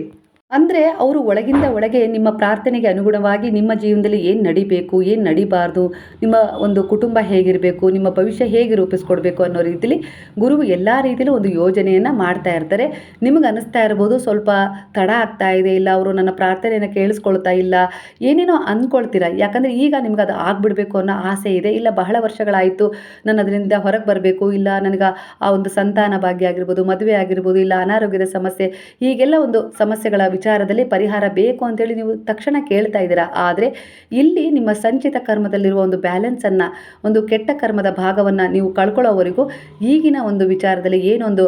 ಅಂದರೆ ಅವರು ಒಳಗಿಂದ ಒಳಗೆ ನಿಮ್ಮ ಪ್ರಾರ್ಥನೆಗೆ ಅನುಗುಣವಾಗಿ ನಿಮ್ಮ ಜೀವನದಲ್ಲಿ ಏನು ನಡಿಬೇಕು, ಏನು ನಡಿಬಾರ್ದು, ನಿಮ್ಮ ಒಂದು ಕುಟುಂಬ ಹೇಗಿರಬೇಕು, ನಿಮ್ಮ ಭವಿಷ್ಯ ಹೇಗೆ ರೂಪಿಸ್ಕೊಡ್ಬೇಕು ಅನ್ನೋ ರೀತಿಯಲ್ಲಿ ಗುರುವು ಎಲ್ಲ ರೀತಿಯಲ್ಲೂ ಒಂದು ಯೋಜನೆಯನ್ನು ಮಾಡ್ತಾ ಇರ್ತಾರೆ. ನಿಮಗೆ ಅನ್ನಿಸ್ತಾ ಇರ್ಬೋದು, ಸ್ವಲ್ಪ ತಡ ಆಗ್ತಾ ಇದೆ ಇಲ್ಲ, ಅವರು ನನ್ನ ಪ್ರಾರ್ಥನೆಯನ್ನು ಕೇಳಿಸ್ಕೊಳ್ತಾ ಇಲ್ಲ, ಏನೇನೋ ಅಂದ್ಕೊಳ್ತೀರಾ ಯಾಕಂದರೆ ಈಗ ನಿಮ್ಗೆ ಅದು ಆಗಿಬಿಡಬೇಕು ಅನ್ನೋ ಆಸೆ ಇದೆ. ಇಲ್ಲ, ಬಹಳ ವರ್ಷಗಳಾಯಿತು, ನಾನು ಅದರಿಂದ ಹೊರಗೆ ಬರಬೇಕು, ಇಲ್ಲ, ನನಗೆ ಆ ಒಂದು ಸಂತಾನ ಭಾಗ್ಯ ಆಗಿರ್ಬೋದು, ಮದುವೆ ಆಗಿರ್ಬೋದು, ಇಲ್ಲ, ಅನಾರೋಗ್ಯದ ಸಮಸ್ಯೆ, ಹೀಗೆಲ್ಲ ಒಂದು ಸಮಸ್ಯೆಗಳ ವಿಚಾರದಲ್ಲಿ ಪರಿಹಾರ ಬೇಕು ಅಂತೇಳಿ ನೀವು ತಕ್ಷಣ ಕೇಳ್ತಾ ಇದ್ದೀರಾ? ಆದರೆ ಇಲ್ಲಿ ನಿಮ್ಮ ಸಂಚಿತ ಕರ್ಮದಲ್ಲಿರುವ ಒಂದು ಬ್ಯಾಲೆನ್ಸನ್ನು ಒಂದು ಕೆಟ್ಟ ಕರ್ಮದ ಭಾಗವನ್ನು ನೀವು ಕಳ್ಕೊಳ್ಳೋವರೆಗೂ ಈಗಿನ ಒಂದು ವಿಚಾರದಲ್ಲಿ ಏನೊಂದು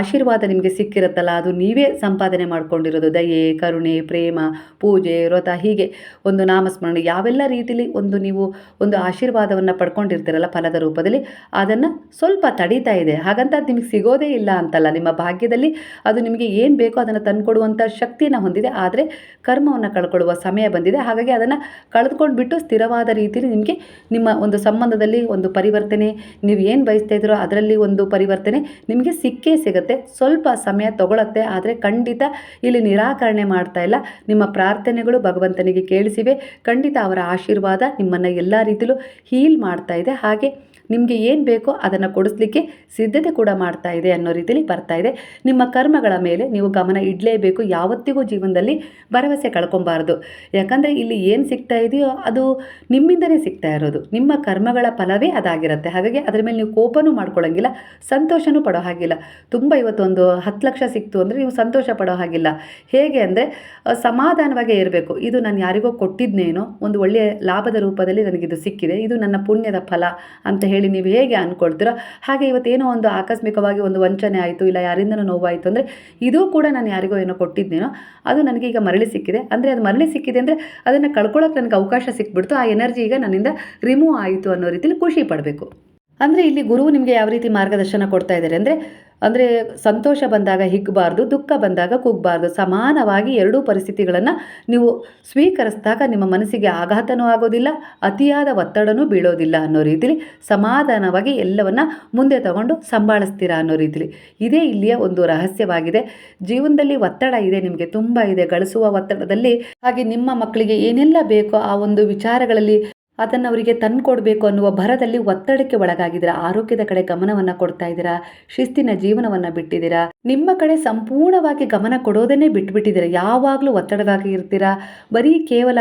ಆಶೀರ್ವಾದ ನಿಮಗೆ ಸಿಕ್ಕಿರುತ್ತಲ್ಲ, ಅದು ನೀವೇ ಸಂಪಾದನೆ ಮಾಡ್ಕೊಂಡಿರೋದು. ದಯೆ, ಕರುಣೆ, ಪ್ರೇಮ, ಪೂಜೆ, ವ್ರತ, ಹೀಗೆ ಒಂದು ನಾಮಸ್ಮರಣೆ, ಯಾವೆಲ್ಲ ರೀತಿಯಲ್ಲಿ ಒಂದು ನೀವು ಒಂದು ಆಶೀರ್ವಾದವನ್ನು ಪಡ್ಕೊಂಡಿರ್ತೀರಲ್ಲ ಫಲದ ರೂಪದಲ್ಲಿ, ಅದನ್ನು ಸ್ವಲ್ಪ ತಡೀತಾ ಇದೆ. ಹಾಗಂತ ನಿಮಗೆ ಸಿಗೋದೇ ಇಲ್ಲ ಅಂತಲ್ಲ. ನಿಮ್ಮ ಭಾಗ್ಯದಲ್ಲಿ ಅದು ನಿಮಗೆ ಏನು ಬೇಕೋ ಅದನ್ನು ತಂದುಕೊಡುವಂಥ ಶಕ್ತಿಯನ್ನು ಹೊಂದಿದೆ, ಆದರೆ ಕರ್ಮವನ್ನು ಕಳ್ಕೊಳ್ಳುವ ಸಮಯ ಬಂದಿದೆ. ಹಾಗಾಗಿ ಅದನ್ನು ಕಳೆದುಕೊಂಡು ಬಿಟ್ಟು ಸ್ಥಿರವಾದ ರೀತಿಯಲ್ಲಿ ನಿಮಗೆ ನಿಮ್ಮ ಒಂದು ಸಂಬಂಧದಲ್ಲಿ ಒಂದು ಪರಿವರ್ತನೆ, ನೀವು ಏನು ಬಯಸ್ತಾ ಇದ್ದೀರೋ ಅದರಲ್ಲಿ ಒಂದು ಪರಿವರ್ತನೆ ನಿಮಗೆ ಸಿಕ್ಕೇ ಸಿಗುತ್ತೆ. ಸ್ವಲ್ಪ ಸಮಯ ತಗೊಳತ್ತೆ, ಆದರೆ ಖಂಡಿತ ಇಲ್ಲಿ ನಿರಾಕರಣೆ ಮಾಡ್ತಾ ಇಲ್ಲ. ನಿಮ್ಮ ಪ್ರಾರ್ಥನೆಗಳು ಭಗವಂತನಿಗೆ ಕೇಳಿಸಿವೆ. ಖಂಡಿತ ಅವರ ಆಶೀರ್ವಾದ ನಿಮ್ಮನ್ನು ಎಲ್ಲ ರೀತಿಯಲ್ಲೂ ಹೀಲ್ ಮಾಡ್ತಾ ಇದೆ. ಹಾಗೆ ನಿಮಗೆ ಏನು ಬೇಕೋ ಅದನ್ನು ಕೊಡಿಸ್ಲಿಕ್ಕೆ ಸಿದ್ಧತೆ ಕೂಡ ಮಾಡ್ತಾ ಇದೆ ಅನ್ನೋ ರೀತಿಯಲ್ಲಿ ಬರ್ತಾ ಇದೆ. ನಿಮ್ಮ ಕರ್ಮಗಳ ಮೇಲೆ ನೀವು ಗಮನ ಇಡಲೇಬೇಕು. ಯಾವತ್ತಿಗೂ ಜೀವನದಲ್ಲಿ ಭರವಸೆ ಕಳ್ಕೊಬಾರ್ದು. ಯಾಕಂದರೆ ಇಲ್ಲಿ ಏನು ಸಿಗ್ತಾ ಇದೆಯೋ ಅದು ನಿಮ್ಮಿಂದನೇ ಸಿಗ್ತಾ ಇರೋದು. ನಿಮ್ಮ ಕರ್ಮಗಳ ಫಲವೇ ಅದಾಗಿರುತ್ತೆ. ಹಾಗಾಗಿ ಅದರ ಮೇಲೆ ನೀವು ಕೋಪನೂ ಮಾಡ್ಕೊಳ್ಳೋಂಗಿಲ್ಲ ಸಂತೋಷನೂ ಪಡೋ ಹಾಗಿಲ್ಲ. ತುಂಬ ಇವತ್ತೊಂದು ಹತ್ತು ಲಕ್ಷ ಸಿಕ್ತು ಅಂದರೆ ನೀವು ಸಂತೋಷ ಪಡೋ ಹಾಗಿಲ್ಲ. ಹೇಗೆ ಅಂದರೆ ಸಮಾಧಾನವಾಗೇ ಇರಬೇಕು. ಇದು ನಾನು ಯಾರಿಗೋ ಕೊಟ್ಟಿದ್ನೇನೋ, ಒಂದು ಒಳ್ಳೆಯ ಲಾಭದ ರೂಪದಲ್ಲಿ ನನಗಿದು ಸಿಕ್ಕಿದೆ. ಇದು ನನ್ನ ಪುಣ್ಯದ ಫಲ ಅಂತ ಹೇಳಿ ನೀವು ಹೇಗೆ ಅಂದ್ಕೊಳ್ತೀರೋ ಹಾಗೆ ಇವತ್ತೇನೋ ಒಂದು ಆಕಸ್ಮಿಕವಾಗಿ ಒಂದು ವಂಚನೆ ಆಯಿತು, ಇಲ್ಲ ಯಾರಿಂದನೂ ನೋವಾಯಿತು ಅಂದರೆ ಇದು ಕೂಡ ನಾನು ಯಾರಿಗೋ ಏನೋ ಕೊಟ್ಟಿದ್ದೇನೋ ಅದು ನನಗೆ ಈಗ ಮರಳಿ ಸಿಕ್ಕಿದೆ. ಅಂದರೆ ಅದು ಮರಳಿ ಸಿಕ್ಕಿದೆ ಅಂದರೆ ಅದನ್ನು ಕಳ್ಕೊಳ್ಳೋಕೆ ನನಗೆ ಅವಕಾಶ ಸಿಕ್ಬಿಡ್ತು, ಆ ಎನರ್ಜಿ ಈಗ ನನ್ನಿಂದ ರಿಮೂವ್ ಆಯಿತು ಅನ್ನೋ ರೀತಿಯಲ್ಲಿ ಖುಷಿ ಪಡಬೇಕು. ಅಂದರೆ ಇಲ್ಲಿ ಗುರುವು ನಿಮಗೆ ಯಾವ ರೀತಿ ಮಾರ್ಗದರ್ಶನ ಕೊಡ್ತಾ ಇದ್ದಾರೆ ಅಂದರೆ ಅಂದರೆ ಸಂತೋಷ ಬಂದಾಗ ಹಿಗ್ಗಬಾರ್ದು ದುಃಖ ಬಂದಾಗ ಕುಗ್ಬಾರ್ದು. ಸಮಾನವಾಗಿ ಎರಡೂ ಪರಿಸ್ಥಿತಿಗಳನ್ನು ನೀವು ಸ್ವೀಕರಿಸಿದಾಗ ನಿಮ್ಮ ಮನಸ್ಸಿಗೆ ಆಘಾತನೂ ಆಗೋದಿಲ್ಲ, ಅತಿಯಾದ ಒತ್ತಡನೂ ಬೀಳೋದಿಲ್ಲ ಅನ್ನೋ ರೀತಿಲಿ ಸಮಾಧಾನವಾಗಿ ಎಲ್ಲವನ್ನ ಮುಂದೆ ತಗೊಂಡು ಸಂಭಾಳಿಸ್ತೀರಾ ಅನ್ನೋ ರೀತಿಲಿ. ಇದೇ ಇಲ್ಲಿಯ ಒಂದು ರಹಸ್ಯವಾಗಿದೆ. ಜೀವನದಲ್ಲಿ ಒತ್ತಡ ಇದೆ, ನಿಮಗೆ ತುಂಬ ಇದೆ. ಗಳಿಸುವ ಒತ್ತಡದಲ್ಲಿ ಹಾಗೆ ನಿಮ್ಮ ಮಕ್ಕಳಿಗೆ ಏನೆಲ್ಲ ಬೇಕೋ ಆ ಒಂದು ವಿಚಾರಗಳಲ್ಲಿ ಅದನ್ನು ಅವರಿಗೆ ತಂದುಕೊಡ್ಬೇಕು ಅನ್ನುವ ಭರದಲ್ಲಿ ಒತ್ತಡಕ್ಕೆ ಒಳಗಾಗಿದ್ದೀರಾ? ಆರೋಗ್ಯದ ಕಡೆ ಗಮನವನ್ನು ಕೊಡ್ತಾ ಇದ್ದೀರಾ? ಶಿಸ್ತಿನ ಜೀವನವನ್ನು ಬಿಟ್ಟಿದ್ದೀರಾ? ನಿಮ್ಮ ಕಡೆ ಸಂಪೂರ್ಣವಾಗಿ ಗಮನ ಕೊಡೋದನ್ನೇ ಬಿಟ್ಬಿಟ್ಟಿದ್ದೀರಾ? ಯಾವಾಗಲೂ ಒತ್ತಡವಾಗಿ ಇರ್ತೀರಾ? ಬರೀ ಕೇವಲ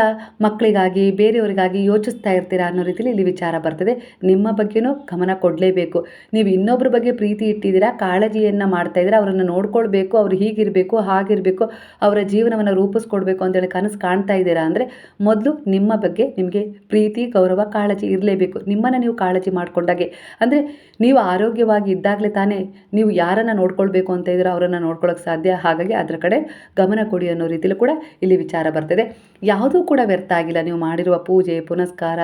ಮಕ್ಕಳಿಗಾಗಿ, ಬೇರೆಯವರಿಗಾಗಿ ಯೋಚಿಸ್ತಾ ಇರ್ತೀರಾ ಅನ್ನೋ ರೀತಿಯಲ್ಲಿ ಇಲ್ಲಿ ವಿಚಾರ ಬರ್ತದೆ. ನಿಮ್ಮ ಬಗ್ಗೆನೂ ಗಮನ ಕೊಡಲೇಬೇಕು. ನೀವು ಇನ್ನೊಬ್ಬರ ಬಗ್ಗೆ ಪ್ರೀತಿ ಇಟ್ಟಿದ್ದೀರಾ? ಕಾಳಜಿಯನ್ನು ಮಾಡ್ತಾ ಇದ್ದೀರಾ? ಅವರನ್ನು ನೋಡ್ಕೊಳ್ಬೇಕು, ಅವ್ರು ಹೀಗಿರಬೇಕು, ಹಾಗಿರಬೇಕು, ಅವರ ಜೀವನವನ್ನು ರೂಪಿಸ್ಕೊಡ್ಬೇಕು ಅಂತೇಳಿ ಕನಸು ಕಾಣ್ತಾ ಇದ್ದೀರಾ? ಅಂದರೆ ಮೊದಲು ನಿಮ್ಮ ಬಗ್ಗೆ ನಿಮಗೆ ಪ್ರೀತಿ ಗೌರವ, ಕಾಳಜಿ ಇರಲೇಬೇಕು. ನಿಮ್ಮನ್ನು ನೀವು ಕಾಳಜಿ ಮಾಡಿಕೊಂಡಾಗೆ. ಅಂದರೆ ನೀವು ಆರೋಗ್ಯವಾಗಿ ಇದ್ದಾಗಲೇ ತಾನೇ ನೀವು ಯಾರನ್ನು ನೋಡ್ಕೊಳ್ಬೇಕು ಅಂತ ಇದ್ರೆ ಅವರನ್ನು ನೋಡ್ಕೊಳ್ಳೋಕೆ ಸಾಧ್ಯ. ಹಾಗಾಗಿ ಅದರ ಕಡೆ ಗಮನ ಕೊಡಿ ಅನ್ನೋ ರೀತಿಯಲ್ಲೂ ಕೂಡ ಇಲ್ಲಿ ವಿಚಾರ ಬರ್ತದೆ. ಯಾವುದೂ ಕೂಡ ವ್ಯರ್ಥ ಆಗಿಲ್ಲ. ನೀವು ಮಾಡಿರುವ ಪೂಜೆ, ಪುನಸ್ಕಾರ,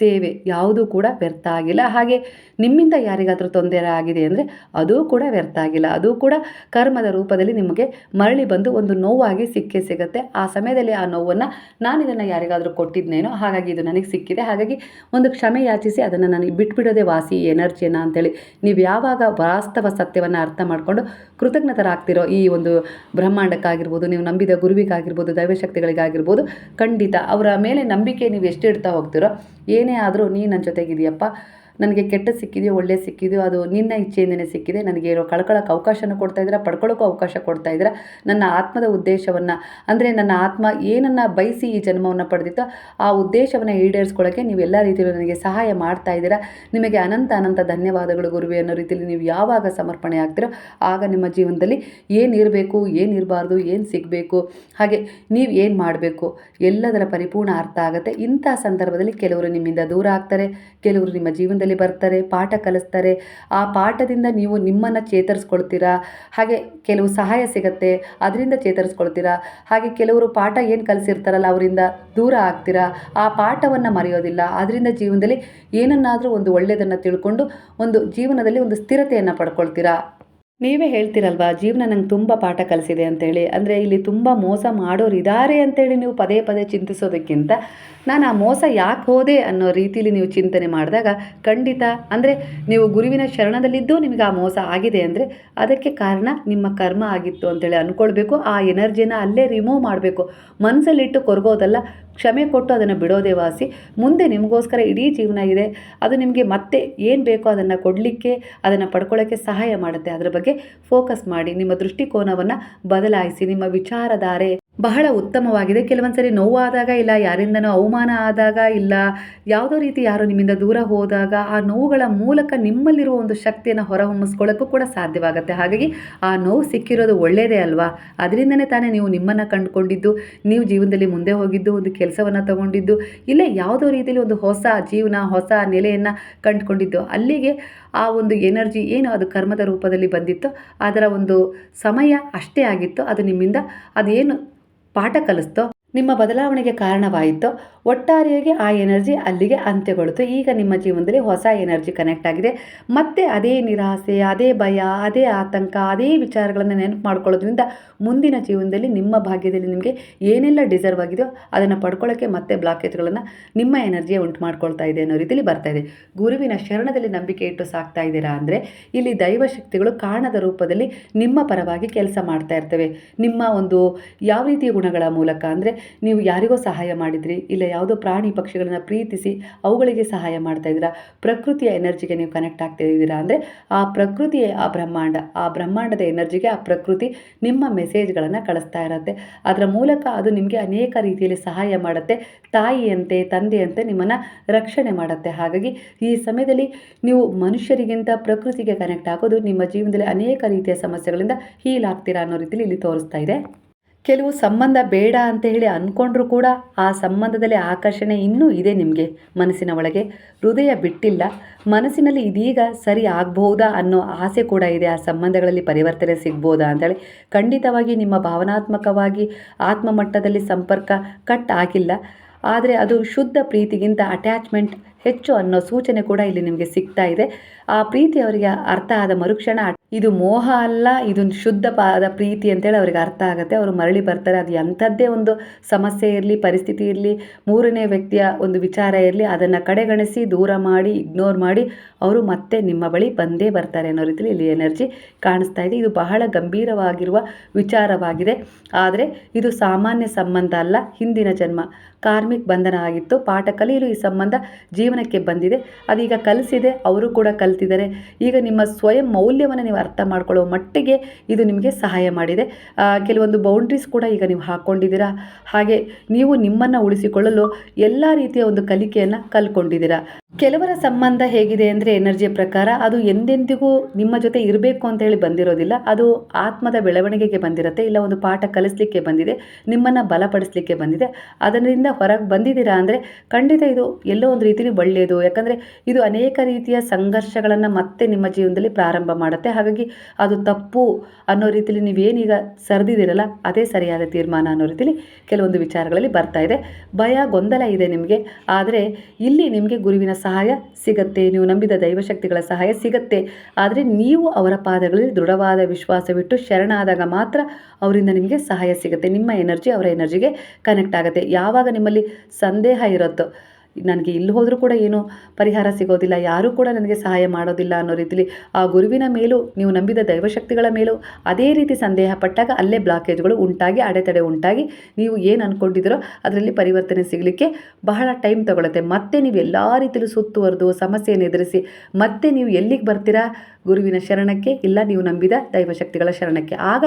ಸೇವೆ ಯಾವುದೂ ಕೂಡ ವ್ಯರ್ಥ ಆಗಿಲ್ಲ. ಹಾಗೆ ನಿಮ್ಮಿಂದ ಯಾರಿಗಾದರೂ ತೊಂದರೆ ಆಗಿದೆ ಅಂದರೆ ಅದೂ ಕೂಡ ವ್ಯರ್ಥ ಆಗಿಲ್ಲ. ಅದು ಕೂಡ ಕರ್ಮದ ರೂಪದಲ್ಲಿ ನಿಮಗೆ ಮರಳಿ ಬಂದು ಒಂದು ನೋವಾಗಿ ಸಿಕ್ಕೇ ಸಿಗುತ್ತೆ. ಆ ಸಮಯದಲ್ಲಿ ಆ ನೋವನ್ನು ನಾನು ಇದನ್ನು ಯಾರಿಗಾದರೂ ಕೊಟ್ಟಿದ್ನೇನೋ ಹಾಗಾಗಿ ಇದು ನನಗೆ ಸಿಕ್ಕಿದೆ. ಹಾಗಾಗಿ ಒಂದು ಕ್ಷಮೆ ಯಾಚಿಸಿ ಅದನ್ನು ನನಗೆ ಬಿಟ್ಬಿಡೋದೆ ವಾಸಿ, ಎನರ್ಜಿಯನ್ನು ಅಂತೇಳಿ. ನೀವು ಯಾವಾಗ ವಾಸ್ತವ ಸತ್ಯವನ್ನು ಅರ್ಥ ಮಾಡಿಕೊಂಡು ಕೃತಜ್ಞತರಾಗ್ತಿರೋ ಈ ಒಂದು ಬ್ರಹ್ಮಾಂಡಕ್ಕಾಗಿರ್ಬೋದು, ನೀವು ನಂಬಿದ ಗುರುವಿಗಾಗಿರ್ಬೋದು, ದೈವಶಕ್ತಿಗಳಿಗಾಗಿರ್ಬೋದು, ಖಂಡಿತ ಅವರ ಮೇಲೆ ನಂಬಿಕೆ ನೀವು ಎಷ್ಟು ಇಡ್ತಾ ಹೋಗ್ತಿರೋ, ಏನೇ ಆದರೂ ನೀ ನನ್ನ ಜೊತೆಗಿದೆಯಪ್ಪ. ನನಗೆ ಕೆಟ್ಟ ಸಿಕ್ಕಿದೆಯೋ ಒಳ್ಳೆ ಸಿಕ್ಕಿದೆಯೋ, ಅದು ನಿನ್ನ ಇಚ್ಛೆಯಿಂದನೇ ಸಿಕ್ಕಿದೆ. ನನಗೆ ಏನೋ ಕಳ್ಕೊಳ್ಳೋಕೆ ಅವಕಾಶನ ಕೊಡ್ತಾ ಇದ್ದೀರಾ ಪಡ್ಕೊಳ್ಳೋಕ್ಕೂ ಅವಕಾಶ ಕೊಡ್ತಾ ಇದ್ದೀರಾ. ನನ್ನ ಆತ್ಮದ ಉದ್ದೇಶವನ್ನು, ಅಂದರೆ ನನ್ನ ಆತ್ಮ ಏನನ್ನು ಬಯಸಿ ಈ ಜನ್ಮವನ್ನು ಪಡೆದಿತ್ತೋ, ಆ ಉದ್ದೇಶವನ್ನು ಈಡೇರಿಸ್ಕೊಳ್ಳೋಕ್ಕೆ ನೀವು ಎಲ್ಲ ರೀತಿಯಲ್ಲೂ ನನಗೆ ಸಹಾಯ ಮಾಡ್ತಾ ಇದ್ದೀರಾ. ನಿಮಗೆ ಅನಂತ ಅನಂತ ಧನ್ಯವಾದಗಳು ಗುರುವೆ ಅನ್ನೋ ರೀತಿಯಲ್ಲಿ ನೀವು ಯಾವಾಗ ಸಮರ್ಪಣೆ ಆಗ್ತೀರೋ, ಆಗ ನಿಮ್ಮ ಜೀವನದಲ್ಲಿ ಏನಿರಬೇಕು ಏನಿರಬಾರ್ದು ಏನು ಸಿಗಬೇಕು, ಹಾಗೆ ನೀವು ಏನು ಮಾಡಬೇಕು, ಎಲ್ಲದರ ಪರಿಪೂರ್ಣ ಅರ್ಥ ಆಗುತ್ತೆ. ಇಂಥ ಸಂದರ್ಭದಲ್ಲಿ ಕೆಲವರು ನಿಮ್ಮಿಂದ ದೂರ ಆಗ್ತಾರೆ, ಕೆಲವರು ನಿಮ್ಮ ಜೀವನದಲ್ಲಿ ಬರ್ತಾರೆ, ಪಾಠ ಕಲಿಸ್ತಾರೆ, ಆ ಪಾಠದಿಂದ ನೀವು ನಿಮ್ಮನ್ನು ಚೇತರಿಸ್ಕೊಳ್ತೀರಾ? ಹಾಗೆ ಕೆಲವು ಸಹಾಯ ಸಿಗತ್ತೆ, ಅದರಿಂದ ಚೇತರಿಸ್ಕೊಳ್ತೀರಾ? ಹಾಗೆ ಕೆಲವರು ಪಾಠ ಏನು ಕಲಿಸಿರ್ತಾರಲ್ಲ ಅವರಿಂದ ದೂರ ಆಗ್ತೀರಾ? ಆ ಪಾಠವನ್ನು ಮರೆಯೋದಿಲ್ಲ. ಅದರಿಂದ ಜೀವನದಲ್ಲಿ ಏನನ್ನಾದರೂ ಒಂದು ಒಳ್ಳೆಯದನ್ನು ತಿಳ್ಕೊಂಡು ಒಂದು ಜೀವನದಲ್ಲಿ ಒಂದು ಸ್ಥಿರತೆಯನ್ನು ಪಡ್ಕೊಳ್ತೀರಾ? ನೀವೇ ಹೇಳ್ತೀರಲ್ವಾ, ಜೀವನ ನಂಗೆ ತುಂಬ ಪಾಠ ಕಲಿಸಿದೆ ಅಂತೇಳಿ. ಅಂದರೆ ಇಲ್ಲಿ ತುಂಬ ಮೋಸ ಮಾಡೋರು ಇದ್ದಾರೆ ಅಂತೇಳಿ ನೀವು ಪದೇ ಪದೇ ಚಿಂತಿಸೋದಕ್ಕಿಂತ ನಾನು ಆ ಮೋಸ ಯಾಕೆ ಹೋದೆ ಅನ್ನೋ ರೀತಿಲಿ ನೀವು ಚಿಂತನೆ ಮಾಡಿದಾಗ ಖಂಡಿತ, ಅಂದರೆ ನೀವು ಗುರುವಿನ ಶರಣದಲ್ಲಿದ್ದು ನಿಮಗೆ ಆ ಮೋಸ ಆಗಿದೆ ಅಂದರೆ ಅದಕ್ಕೆ ಕಾರಣ ನಿಮ್ಮ ಕರ್ಮ ಆಗಿತ್ತು ಅಂತೇಳಿ ಅಂದ್ಕೊಳ್ಬೇಕು ಆ ಎನರ್ಜಿನ ಅಲ್ಲೇ ರಿಮೂವ್ ಮಾಡಬೇಕು. ಮನಸ್ಸಲ್ಲಿಟ್ಟು ಕೊರಗೋದಲ್ಲ, ಕ್ಷಮೆ ಕೊಟ್ಟು ಅದನ್ನು ಬಿಡೋದೇ ವಾಸಿ. ಮುಂದೆ ನಿಮಗೋಸ್ಕರ ಇಡೀ ಜೀವನ ಇದೆ, ಅದು ನಿಮಗೆ ಮತ್ತೆ ಏನು ಬೇಕೋ ಅದನ್ನು ಕೊಡಲಿಕ್ಕೆ, ಅದನ್ನು ಪಡ್ಕೊಳ್ಳೋಕ್ಕೆ ಸಹಾಯ ಮಾಡುತ್ತೆ. ಅದರ ಬಗ್ಗೆ ಫೋಕಸ್ ಮಾಡಿ, ನಿಮ್ಮ ದೃಷ್ಟಿಕೋನವನ್ನು ಬದಲಾಯಿಸಿ, ನಿಮ್ಮ ವಿಚಾರಧಾರೆ ಬಹಳ ಉತ್ತಮವಾಗಿದೆ. ಕೆಲವೊಂದು ಸರಿ ನೋವಾದಾಗ ಇಲ್ಲ, ಯಾರಿಂದನೋ ಅವಮಾನ ಆದಾಗ ಇಲ್ಲ, ಯಾವುದೋ ರೀತಿ ಯಾರು ನಿಮ್ಮಿಂದ ದೂರ ಹೋದಾಗ ಆ ನೋವುಗಳ ಮೂಲಕ ನಿಮ್ಮಲ್ಲಿರುವ ಒಂದು ಶಕ್ತಿಯನ್ನು ಹೊರಹೊಮ್ಮಿಸ್ಕೊಳ್ಳೋಕ್ಕೂ ಕೂಡ ಸಾಧ್ಯವಾಗುತ್ತೆ. ಹಾಗಾಗಿ ಆ ನೋವು ಸಿಕ್ಕಿರೋದು ಒಳ್ಳೆಯದೇ ಅಲ್ವಾ? ಅದರಿಂದನೇ ತಾನೇ ನೀವು ನಿಮ್ಮನ್ನು ಕಂಡುಕೊಂಡಿದ್ದು, ನೀವು ಜೀವನದಲ್ಲಿ ಮುಂದೆ ಹೋಗಿದ್ದು, ಒಂದು ಕೆಲಸವನ್ನು ತಗೊಂಡಿದ್ದು, ಇಲ್ಲ ಯಾವುದೋ ರೀತಿಯಲ್ಲಿ ಒಂದು ಹೊಸ ಜೀವನ, ಹೊಸ ನೆಲೆಯನ್ನು ಕಂಡುಕೊಂಡಿದ್ದು. ಅಲ್ಲಿಗೆ ಆ ಒಂದು ಎನರ್ಜಿ ಏನು ಅದು ಕರ್ಮದ ರೂಪದಲ್ಲಿ ಬಂದಿತ್ತು ಅದರ ಒಂದು ಸಮಯ ಅಷ್ಟೇ ಆಗಿತ್ತು. ಅದು ನಿಮ್ಮಿಂದ, ಅದೇನು ಪಾಠ ಕಲಿಸ್ತೋ ನಿಮ್ಮ ಬದಲಾವಣೆಗೆ ಕಾರಣವಾಯಿತು, ಒಟ್ಟಾರೆಯಾಗಿ ಆ ಎನರ್ಜಿ ಅಲ್ಲಿಗೆ ಅಂತ್ಯಗೊಳ್ತು ಈಗ ನಿಮ್ಮ ಜೀವನದಲ್ಲಿ ಹೊಸ ಎನರ್ಜಿ ಕನೆಕ್ಟ್ ಆಗಿದೆ. ಮತ್ತೆ ಅದೇ ನಿರಾಸೆ, ಅದೇ ಭಯ, ಅದೇ ಆತಂಕ, ಅದೇ ವಿಚಾರಗಳನ್ನು ನೆನಪು ಮಾಡ್ಕೊಳ್ಳೋದ್ರಿಂದ ಮುಂದಿನ ಜೀವನದಲ್ಲಿ ನಿಮ್ಮ ಭಾಗ್ಯದಲ್ಲಿ ನಿಮಗೆ ಏನೆಲ್ಲ ಡಿಸರ್ವ್ ಆಗಿದೆಯೋ ಅದನ್ನು ಪಡ್ಕೊಳ್ಳೋಕ್ಕೆ ಮತ್ತೆ ಬ್ಲಾಕೇಜ್ಗಳನ್ನು ನಿಮ್ಮ ಎನರ್ಜಿಯೇ ಉಂಟು ಮಾಡ್ಕೊಳ್ತಾ ಇದೆ ಅನ್ನೋ ರೀತಿಯಲ್ಲಿ ಬರ್ತಾ ಇದೆ. ಗುರುವಿನ ಶರಣದಲ್ಲಿ ನಂಬಿಕೆ ಇಟ್ಟು ಸಾಕ್ತಾ ಇದ್ದೀರಾ ಅಂದರೆ, ಇಲ್ಲಿ ದೈವಶಕ್ತಿಗಳು ಕಾಣದ ರೂಪದಲ್ಲಿ ನಿಮ್ಮ ಪರವಾಗಿ ಕೆಲಸ ಮಾಡ್ತಾ ಇರ್ತವೆ. ನಿಮ್ಮ ಒಂದು ಯಾವ ರೀತಿಯ ಗುಣಗಳ ಮೂಲಕ ಅಂದರೆ ನೀವು ಯಾರಿಗೋ ಸಹಾಯ ಮಾಡಿದ್ರಿ, ಇಲ್ಲ ಯಾವುದೋ ಪ್ರಾಣಿ ಪಕ್ಷಿಗಳನ್ನು ಪ್ರೀತಿಸಿ ಅವುಗಳಿಗೆ ಸಹಾಯ ಮಾಡ್ತಾ ಇದ್ದೀರಾ? ಪ್ರಕೃತಿಯ ಎನರ್ಜಿಗೆ ನೀವು ಕನೆಕ್ಟ್ ಆಗ್ತಾ ಇದ್ದೀರಾ? ಅಂದರೆ ಆ ಪ್ರಕೃತಿಯೇ ಆ ಬ್ರಹ್ಮಾಂಡ, ಆ ಬ್ರಹ್ಮಾಂಡದ ಎನರ್ಜಿಗೆ ಆ ಪ್ರಕೃತಿ ನಿಮ್ಮ ಮೆಸೇಜ್ಗಳನ್ನು ಕಳಿಸ್ತಾ ಇರತ್ತೆ. ಅದರ ಮೂಲಕ ಅದು ನಿಮಗೆ ಅನೇಕ ರೀತಿಯಲ್ಲಿ ಸಹಾಯ ಮಾಡುತ್ತೆ. ತಾಯಿಯಂತೆ, ತಂದೆಯಂತೆ ನಿಮ್ಮನ್ನು ರಕ್ಷಣೆ ಮಾಡುತ್ತೆ. ಹಾಗಾಗಿ ಈ ಸಮಯದಲ್ಲಿ ನೀವು ಮನುಷ್ಯರಿಗಿಂತ ಪ್ರಕೃತಿಗೆ ಕನೆಕ್ಟ್ ಆಗೋದು ನಿಮ್ಮ ಜೀವನದಲ್ಲಿ ಅನೇಕ ರೀತಿಯ ಸಮಸ್ಯೆಗಳಿಂದ ಹೀಲ್ ಆಗ್ತೀರಾ ಅನ್ನೋ ರೀತಿಯಲ್ಲಿ ಇಲ್ಲಿ ತೋರಿಸ್ತಾ ಇದೆ. ಕೆಲವು ಸಂಬಂಧ ಬೇಡ ಅಂತ ಹೇಳಿ ಅಂದ್ಕೊಂಡ್ರೂ ಕೂಡ ಆ ಸಂಬಂಧದಲ್ಲಿ ಆಕರ್ಷಣೆ ಇನ್ನೂ ಇದೆ ನಿಮಗೆ ಮನಸ್ಸಿನ ಒಳಗೆ. ಹೃದಯ ಬಿಟ್ಟಿಲ್ಲ. ಮನಸ್ಸಿನಲ್ಲಿ ಇದೀಗ ಸರಿ ಆಗ್ಬೋದಾ ಅನ್ನೋ ಆಸೆ ಕೂಡ ಇದೆ. ಆ ಸಂಬಂಧಗಳಲ್ಲಿ ಪರಿವರ್ತನೆ ಸಿಗ್ಬೋದಾ ಅಂತೇಳಿ ಖಂಡಿತವಾಗಿ ನಿಮ್ಮ ಭಾವನಾತ್ಮಕವಾಗಿ ಆತ್ಮಮಟ್ಟದಲ್ಲಿ ಸಂಪರ್ಕ ಕಟ್ ಆಗಿಲ್ಲ. ಆದರೆ ಅದು ಶುದ್ಧ ಪ್ರೀತಿಗಿಂತ ಅಟ್ಯಾಚ್ಮೆಂಟ್ ಹೆಚ್ಚು ಅನ್ನೋ ಸೂಚನೆ ಕೂಡ ಇಲ್ಲಿ ನಿಮಗೆ ಸಿಗ್ತಾ ಇದೆ. ಆ ಪ್ರೀತಿ ಅವರಿಗೆ ಅರ್ಥ ಆದ ಮರುಕ್ಷಣ ಇದು ಮೋಹ ಅಲ್ಲ, ಇದು ಶುದ್ಧವಾದ ಪ್ರೀತಿ ಅಂತೇಳಿ ಅವ್ರಿಗೆ ಅರ್ಥ ಆಗುತ್ತೆ. ಅವರು ಮರಳಿ ಬರ್ತಾರೆ. ಅದು ಎಂಥದ್ದೇ ಒಂದು ಸಮಸ್ಯೆ ಇರಲಿ, ಪರಿಸ್ಥಿತಿ ಇರಲಿ, ಮೂರನೇ ವ್ಯಕ್ತಿಯ ಒಂದು ವಿಚಾರ ಇರಲಿ, ಅದನ್ನು ಕಡೆಗಣಿಸಿ, ದೂರ ಮಾಡಿ ಇಗ್ನೋರ್ ಮಾಡಿ, ಅವರು ಮತ್ತೆ ನಿಮ್ಮ ಬಳಿ ಬಂದೇ ಬರ್ತಾರೆ ಅನ್ನೋ ರೀತಿಯಲ್ಲಿ ಇಲ್ಲಿ ಎನರ್ಜಿ ಕಾಣಿಸ್ತಾ ಇದೆ. ಇದು ಬಹಳ ಗಂಭೀರವಾಗಿರುವ ವಿಚಾರವಾಗಿದೆ. ಆದರೆ ಇದು ಸಾಮಾನ್ಯ ಸಂಬಂಧ ಅಲ್ಲ, ಹಿಂದಿನ ಜನ್ಮ. ಕಾರ್ಮಿಕ್ ಬಂಧನ ಆಗಿತ್ತು. ಪಾಠ ಕಲಿಯಲು ಈ ಸಂಬಂಧ ಜೀವನಕ್ಕೆ ಬಂದಿದೆ. ಅದೀಗ ಕಲಿಸಿದೆ. ಅವರು ಕೂಡ ಕಲ್ತಿದ್ದಾರೆ. ಈಗ ನಿಮ್ಮ ಸ್ವಯಂ ಮೌಲ್ಯವನ್ನು ನೀವು ಅರ್ಥ ಮಾಡ್ಕೊಳ್ಳೋ ಮಟ್ಟಿಗೆ ಇದು ನಿಮಗೆ ಸಹಾಯ ಮಾಡಿದೆ. ಕೆಲವೊಂದು ಬೌಂಡ್ರೀಸ್ ಕೂಡ ಈಗ ನೀವು ಹಾಕ್ಕೊಂಡಿದ್ದೀರಾ ಹಾಗೆ ನೀವು ನಿಮ್ಮನ್ನು ಉಳಿಸಿಕೊಳ್ಳಲು ಎಲ್ಲ ರೀತಿಯ ಒಂದು ಕಲಿಕೆಯನ್ನು ಕಲ್ಕೊಂಡಿದ್ದೀರಾ ಕೆಲವರ ಸಂಬಂಧ ಹೇಗಿದೆ ಅಂದರೆ ಎನರ್ಜಿಯ ಪ್ರಕಾರ ಅದು ಎಂದೆಂದಿಗೂ ನಿಮ್ಮ ಜೊತೆ ಇರಬೇಕು ಅಂತ ಹೇಳಿ ಬಂದಿರೋದಿಲ್ಲ. ಅದು ಆತ್ಮದ ಬೆಳವಣಿಗೆಗೆ ಬಂದಿರುತ್ತೆ, ಇಲ್ಲ ಒಂದು ಪಾಠ ಕಲಿಸಲಿಕ್ಕೆ ಬಂದಿದೆ, ನಿಮ್ಮನ್ನು ಬಲಪಡಿಸಲಿಕ್ಕೆ ಬಂದಿದೆ. ಅದರಿಂದ ಹೊರಗೆ ಬಂದಿದ್ದೀರಾ ಅಂದರೆ ಖಂಡಿತ ಇದು ಎಲ್ಲೋ ಒಂದು ರೀತಿಯಲ್ಲಿ ಒಳ್ಳೆಯದು ಯಾಕಂದರೆ ಇದು ಅನೇಕ ರೀತಿಯ ಸಂಘರ್ಷಗಳನ್ನು ಮತ್ತೆ ನಿಮ್ಮ ಜೀವನದಲ್ಲಿ ಪ್ರಾರಂಭ ಮಾಡುತ್ತೆ. ಹಾಗಾಗಿ ಅದು ತಪ್ಪು ಅನ್ನೋ ರೀತಿಯಲ್ಲಿ ನೀವೇನೀಗ ಸರಿದಿದ್ದೀರಲ್ಲ, ಅದೇ ಸರಿಯಾದ ತೀರ್ಮಾನ ಅನ್ನೋ ರೀತಿಯಲ್ಲಿ ಕೆಲವೊಂದು ವಿಚಾರಗಳಲ್ಲಿ ಬರ್ತಾ ಇದೆ. ಭಯ ಗೊಂದಲ ಇದೆ ನಿಮಗೆ. ಆದರೆ ಇಲ್ಲಿ ನಿಮಗೆ ಗುರುವಿನ ಸಹಾಯ ಸಿಗತ್ತೆ. ನೀವು ನಂಬಿದ ದೈವಶಕ್ತಿಗಳ ಸಹಾಯ ಸಿಗತ್ತೆ. ಆದರೆ ನೀವು ಅವರ ಪಾದಗಳಲ್ಲಿ ದೃಢವಾದ ವಿಶ್ವಾಸವಿಟ್ಟು ಶರಣಾದಾಗ ಮಾತ್ರ ಅವರಿಂದ ನಿಮಗೆ ಸಹಾಯ ಸಿಗುತ್ತೆ. ನಿಮ್ಮ ಎನರ್ಜಿ ಅವರ ಎನರ್ಜಿಗೆ ಕನೆಕ್ಟ್ ಆಗುತ್ತೆ. ಯಾವಾಗ ನಿಮ್ಮಲ್ಲಿ ಸಂದೇಹ ಇರುತ್ತೋ ನನಗೆ ಇಲ್ಲಿ ಹೋದರೂ ಕೂಡ ಏನು ಪರಿಹಾರ ಸಿಗೋದಿಲ್ಲ, ಯಾರೂ ಕೂಡ ನನಗೆ ಸಹಾಯ ಮಾಡೋದಿಲ್ಲ ಅನ್ನೋ ರೀತಿಲಿ ಆ ಗುರುವಿನ ಮೇಲೂ ನೀವು ನಂಬಿದ ದೈವಶಕ್ತಿಗಳ ಮೇಲೂ ಅದೇ ರೀತಿ ಸಂದೇಹ ಪಟ್ಟಾಗ ಅಲ್ಲೇ ಬ್ಲಾಕೇಜ್ಗಳು ಉಂಟಾಗಿ, ಅಡೆತಡೆ ಉಂಟಾಗಿ ನೀವು ಏನು ಅಂದ್ಕೊಂಡಿದ್ದೀರೋ ಅದರಲ್ಲಿ ಪರಿವರ್ತನೆ ಸಿಗಲಿಕ್ಕೆ ಬಹಳ ಟೈಮ್ ತಗೊಳುತ್ತೆ. ಮತ್ತೆ ನೀವು ಎಲ್ಲ ರೀತಿಯಲ್ಲೂ ಸುತ್ತುವರೆದು, ಸಮಸ್ಯೆಯನ್ನು ಎದುರಿಸಿ, ಮತ್ತೆ ನೀವು ಎಲ್ಲಿಗೆ ಬರ್ತೀರಾ? ಗುರುವಿನ ಶರಣಕ್ಕೆ ಇಲ್ಲ, ನೀವು ನಂಬಿದ ದೈವಶಕ್ತಿಗಳ ಶರಣಕ್ಕೆ. ಆಗ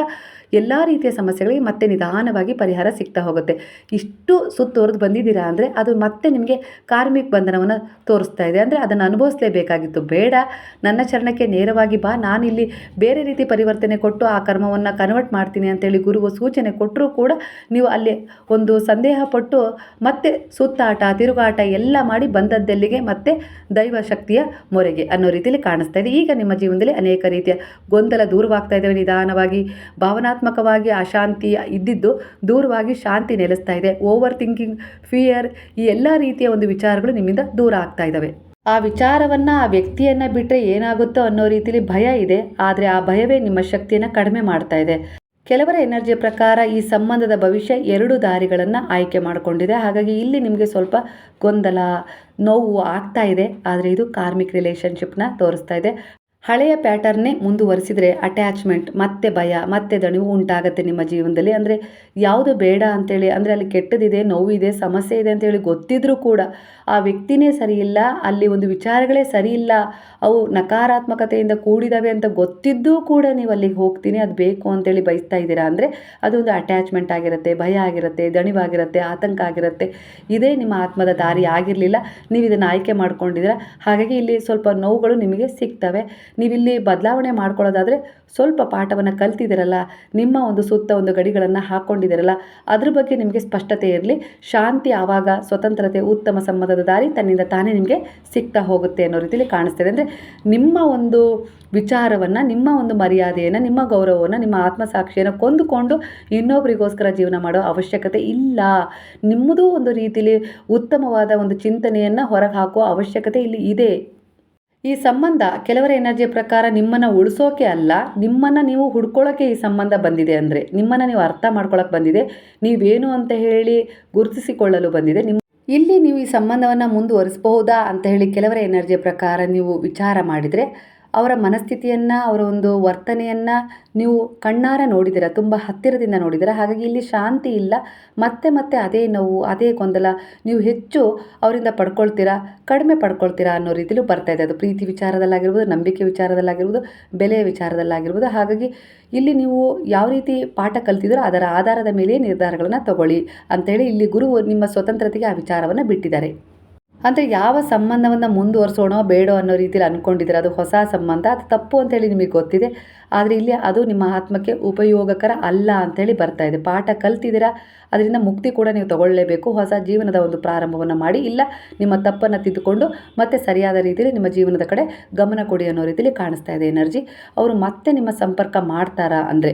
ಎಲ್ಲ ರೀತಿಯ ಸಮಸ್ಯೆಗಳಿಗೆ ಮತ್ತೆ ನಿಧಾನವಾಗಿ ಪರಿಹಾರ ಸಿಗ್ತಾ ಹೋಗುತ್ತೆ. ಇಷ್ಟು ಸುತ್ತುವರೆದು ಬಂದಿದ್ದೀರಾ ಅಂದರೆ ಅದು ಮತ್ತೆ ನಿಮಗೆ ಕಾರ್ಮಿಕ ಬಂಧನವನ್ನು ತೋರಿಸ್ತಾ ಇದೆ. ಅಂದರೆ ಅದನ್ನು ಅನುಭವಿಸಲೇಬೇಕಾಗಿತ್ತು. ಬೇಡ, ನನ್ನ ಚರಣಕ್ಕೆ ನೇರವಾಗಿ ಬಾ, ನಾನಿಲ್ಲಿ ಬೇರೆ ರೀತಿ ಪರಿವರ್ತನೆ ಕೊಟ್ಟು ಆ ಕರ್ಮವನ್ನು ಕನ್ವರ್ಟ್ ಮಾಡ್ತೀನಿ ಅಂತೇಳಿ ಗುರುವು ಸೂಚನೆ ಕೊಟ್ಟರೂ ಕೂಡ ನೀವು ಅಲ್ಲಿ ಒಂದು ಸಂದೇಹ ಪಟ್ಟು ಮತ್ತೆ ಸುತ್ತಾಟ, ತಿರುಗಾಟ ಎಲ್ಲ ಮಾಡಿ ಬಂದದ್ದೆಲ್ಲಿಗೆ? ಮತ್ತೆ ದೈವ ಶಕ್ತಿಯ ಮೊರೆಗೆ ಅನ್ನೋ ರೀತಿಯಲ್ಲಿ ಕಾಣಿಸ್ತಾ ಇದೆ. ಈಗ ನಿಮ್ಮ ಜೀವನದಲ್ಲಿ ಅನೇಕ ರೀತಿಯ ಗೊಂದಲ ದೂರವಾಗ್ತಾ ಇದ್ದಾವೆ. ನಿಧಾನವಾಗಿ, ಭಾವನಾತ್ಮಕವಾಗಿ ಅಶಾಂತಿ ಇದ್ದಿದ್ದು ದೂರವಾಗಿ ಶಾಂತಿ ನೆಲೆಸ್ತಾ ಇದೆ. ಓವರ್ ಥಿಂಕಿಂಗ್ ಫಿಯರ್ ಈ ಎಲ್ಲ ರೀತಿಯ ಒಂದು ವಿಚಾರಗಳು ನಿಮ್ಮಿಂದ ದೂರ ಆಗ್ತಾ ಇದ್ದಾವೆ. ಆ ವಿಚಾರವನ್ನು ಆ ವ್ಯಕ್ತಿಯನ್ನು ಬಿಟ್ಟರೆ ಏನಾಗುತ್ತೋ ಅನ್ನೋ ರೀತಿಯಲ್ಲಿ ಭಯ ಇದೆ. ಆದರೆ ಆ ಭಯವೇ ನಿಮ್ಮ ಶಕ್ತಿಯನ್ನು ಕಡಿಮೆ ಮಾಡ್ತಾ ಇದೆ. ಕೆಲವರ ಎನರ್ಜಿಯ ಪ್ರಕಾರ ಈ ಸಂಬಂಧದ ಭವಿಷ್ಯ ಎರಡು ದಾರಿಗಳನ್ನು ಆಯ್ಕೆ ಮಾಡಿಕೊಂಡಿದೆ. ಹಾಗಾಗಿ ಇಲ್ಲಿ ನಿಮಗೆ ಸ್ವಲ್ಪ ಗೊಂದಲ, ನೋವು ಆಗ್ತಾ ಇದೆ. ಆದರೆ ಇದು ಕಾರ್ಮಿಕ್ ರಿಲೇಷನ್ಶಿಪ್ನ ತೋರಿಸ್ತಾ ಇದೆ. ಹಳೆಯ ಪ್ಯಾಟರ್ನೇ ಮುಂದುವರಿಸಿದರೆ ಅಟ್ಯಾಚ್ಮೆಂಟ್ ಮತ್ತೆ ಭಯ, ಮತ್ತೆ ದಣಿವು ಉಂಟಾಗುತ್ತೆ ನಿಮ್ಮ ಜೀವನದಲ್ಲಿ. ಅಂದರೆ ಯಾವುದು ಬೇಡ ಅಂತೇಳಿ, ಅಂದರೆ ಅಲ್ಲಿ ಕೆಟ್ಟದಿದೆ, ನೋವಿದೆ, ಸಮಸ್ಯೆ ಇದೆ ಅಂತೇಳಿ ಗೊತ್ತಿದ್ರೂ ಕೂಡ ಆ ವ್ಯಕ್ತಿನೇ ಸರಿಯಿಲ್ಲ, ಅಲ್ಲಿ ಒಂದು ವಿಚಾರಗಳೇ ಸರಿಯಿಲ್ಲ, ಅವು ನಕಾರಾತ್ಮಕತೆಯಿಂದ ಕೂಡಿದಾವೆ ಅಂತ ಗೊತ್ತಿದ್ದೂ ಕೂಡ ನೀವು ಅಲ್ಲಿಗೆ ಹೋಗ್ತೀನಿ, ಅದು ಬೇಕು ಅಂತೇಳಿ ಬಯಸ್ತಾ ಇದ್ದೀರಾ? ಅಂದರೆ ಅದೊಂದು ಅಟ್ಯಾಚ್ಮೆಂಟ್ ಆಗಿರುತ್ತೆ, ಭಯ ಆಗಿರುತ್ತೆ ದಣಿವಾಗಿರುತ್ತೆ ಆತಂಕ ಆಗಿರುತ್ತೆ. ಇದೇ ನಿಮ್ಮ ಆತ್ಮದ ದಾರಿ ಆಗಿರಲಿಲ್ಲ, ನೀವು ಇದನ್ನು ಆಯ್ಕೆ ಮಾಡ್ಕೊಂಡಿದ್ದೀರಾ? ಹಾಗಾಗಿ ಇಲ್ಲಿ ಸ್ವಲ್ಪ ನೋವುಗಳು ನಿಮಗೆ ಸಿಗ್ತವೆ. ನೀವಿಲ್ಲಿ ಬದಲಾವಣೆ ಮಾಡ್ಕೊಳ್ಳೋದಾದರೆ ಸ್ವಲ್ಪ ಪಾಠವನ್ನು ಕಲ್ತಿದ್ದೀರಲ್ಲ, ನಿಮ್ಮ ಒಂದು ಸುತ್ತ ಒಂದು ಗಡಿಗಳನ್ನು ಹಾಕ್ಕೊಂಡಿದ್ದೀರಲ್ಲ, ಅದ್ರ ಬಗ್ಗೆ ನಿಮಗೆ ಸ್ಪಷ್ಟತೆ ಇರಲಿ. ಶಾಂತಿ ಆವಾಗ ಸ್ವತಂತ್ರತೆ, ಉತ್ತಮ ಸಂಬಂಧದ ದಾರಿ ತನ್ನಿಂದ ತಾನೇ ನಿಮಗೆ ಸಿಗ್ತಾ ಹೋಗುತ್ತೆ ಅನ್ನೋ ರೀತಿಯಲ್ಲಿ ಕಾಣಿಸ್ತಿದೆ. ಅಂದರೆ ನಿಮ್ಮ ಒಂದು ವಿಚಾರವನ್ನು, ನಿಮ್ಮ ಒಂದು ಮರ್ಯಾದೆಯನ್ನು, ನಿಮ್ಮ ಗೌರವವನ್ನು, ನಿಮ್ಮ ಆತ್ಮಸಾಕ್ಷಿಯನ್ನು ಕೊಂದುಕೊಂಡು ಇನ್ನೊಬ್ಬರಿಗೋಸ್ಕರ ಜೀವನ ಮಾಡೋ ಅವಶ್ಯಕತೆ ಇಲ್ಲ. ನಿಮ್ಮದು ಒಂದು ರೀತಿಯಲ್ಲಿ ಉತ್ತಮವಾದ ಒಂದು ಚಿಂತನೆಯನ್ನು ಹೊರಗೆ ಹಾಕುವ ಅವಶ್ಯಕತೆ ಇಲ್ಲಿ ಇದೆ. ಈ ಸಂಬಂಧ ಕೆಲವರ ಎನರ್ಜಿ ಪ್ರಕಾರ ನಿಮ್ಮನ್ನು ಉಳಿಸೋಕೆ ಅಲ್ಲ, ನಿಮ್ಮನ್ನು ನೀವು ಹುಡ್ಕೊಳ್ಳೋಕೆ ಈ ಸಂಬಂಧ ಬಂದಿದೆ ಅಂದರೆ, ನಿಮ್ಮನ್ನು ನೀವು ಅರ್ಥ ಮಾಡ್ಕೊಳಕ್ಕೆ ಬಂದಿದೆ, ನೀವೇನು ಅಂತ ಹೇಳಿ ಗುರುತಿಸಿಕೊಳ್ಳಲು ಬಂದಿದೆ. ನಿಮ್ಮ ಇಲ್ಲಿ ನೀವು ಈ ಸಂಬಂಧವನ್ನು ಮುಂದುವರಿಸಬಹುದಾ ಅಂತ ಹೇಳಿ ಕೆಲವರ ಎನರ್ಜಿ ಪ್ರಕಾರ ನೀವು ವಿಚಾರ ಮಾಡಿದರೆ ಅವರ ಮನಸ್ಥಿತಿಯನ್ನು, ಅವರ ಒಂದು ವರ್ತನೆಯನ್ನು ನೀವು ಕಣ್ಣಾರ ನೋಡಿದಿರ ತುಂಬ ಹತ್ತಿರದಿಂದ ನೋಡಿದಿರ ಹಾಗಾಗಿ ಇಲ್ಲಿ ಶಾಂತಿ ಇಲ್ಲ. ಮತ್ತೆ ಮತ್ತೆ ಅದೇ ನೋವು, ಅದೇ ಗೊಂದಲ ನೀವು ಹೆಚ್ಚು ಅವರಿಂದ ಪಡ್ಕೊಳ್ತೀರಾ, ಕಡಿಮೆ ಪಡ್ಕೊಳ್ತೀರಾ ಅನ್ನೋ ರೀತಿಲೂ ಬರ್ತಾ ಇದೆ. ಅದು ಪ್ರೀತಿ ವಿಚಾರದಲ್ಲಾಗಿರ್ಬೋದು, ನಂಬಿಕೆ ವಿಚಾರದಲ್ಲಾಗಿರ್ಬೋದು, ಬೆಲೆಯ ವಿಚಾರದಲ್ಲಾಗಿರ್ಬೋದು. ಹಾಗಾಗಿ ಇಲ್ಲಿ ನೀವು ಯಾವ ರೀತಿ ಪಾಠ ಕಲ್ತಿದ್ರೋ ಅದರ ಆಧಾರದ ಮೇಲೆ ನಿರ್ಧಾರಗಳನ್ನು ತಗೊಳ್ಳಿ ಅಂತೇಳಿ ಇಲ್ಲಿ ಗುರು ನಿಮ್ಮ ಸ್ವತಂತ್ರತೆಗೆ ಆ ವಿಚಾರವನ್ನು ಬಿಟ್ಟಿದ್ದಾರೆ. ಅಂದರೆ ಯಾವ ಸಂಬಂಧವನ್ನು ಮುಂದುವರಿಸೋಣ ಬೇಡೋ ಅನ್ನೋ ರೀತಿಯಲ್ಲಿ ಅಂದ್ಕೊಂಡಿದ್ದೀರ ಅದು ಹೊಸ ಸಂಬಂಧ, ಅದು ತಪ್ಪು ಅಂತೇಳಿ ನಿಮಗೆ ಗೊತ್ತಿದೆ. ಆದರೆ ಇಲ್ಲಿ ಅದು ನಿಮ್ಮ ಆತ್ಮಕ್ಕೆ ಉಪಯೋಗಕರ ಅಲ್ಲ ಅಂತೇಳಿ ಬರ್ತಾ ಇದೆ. ಪಾಠ ಕಲ್ತಿದ್ದೀರಾ? ಅದರಿಂದ ಮುಕ್ತಿ ಕೂಡ ನೀವು ತಗೊಳ್ಳಲೇಬೇಕು ಹೊಸ ಜೀವನದ ಒಂದು ಪ್ರಾರಂಭವನ್ನು ಮಾಡಿ. ಇಲ್ಲ, ನಿಮ್ಮ ತಪ್ಪನ್ನು ತಿದ್ದುಕೊಂಡು ಮತ್ತೆ ಸರಿಯಾದ ರೀತಿಯಲ್ಲಿ ನಿಮ್ಮ ಜೀವನದ ಕಡೆ ಗಮನ ಕೊಡಿ ಅನ್ನೋ ರೀತಿಯಲ್ಲಿ ಕಾಣಿಸ್ತಾ ಇದೆ ಎನರ್ಜಿ. ಅವರು ಮತ್ತೆ ನಿಮ್ಮ ಸಂಪರ್ಕ ಮಾಡ್ತಾರಾ ಅಂದರೆ?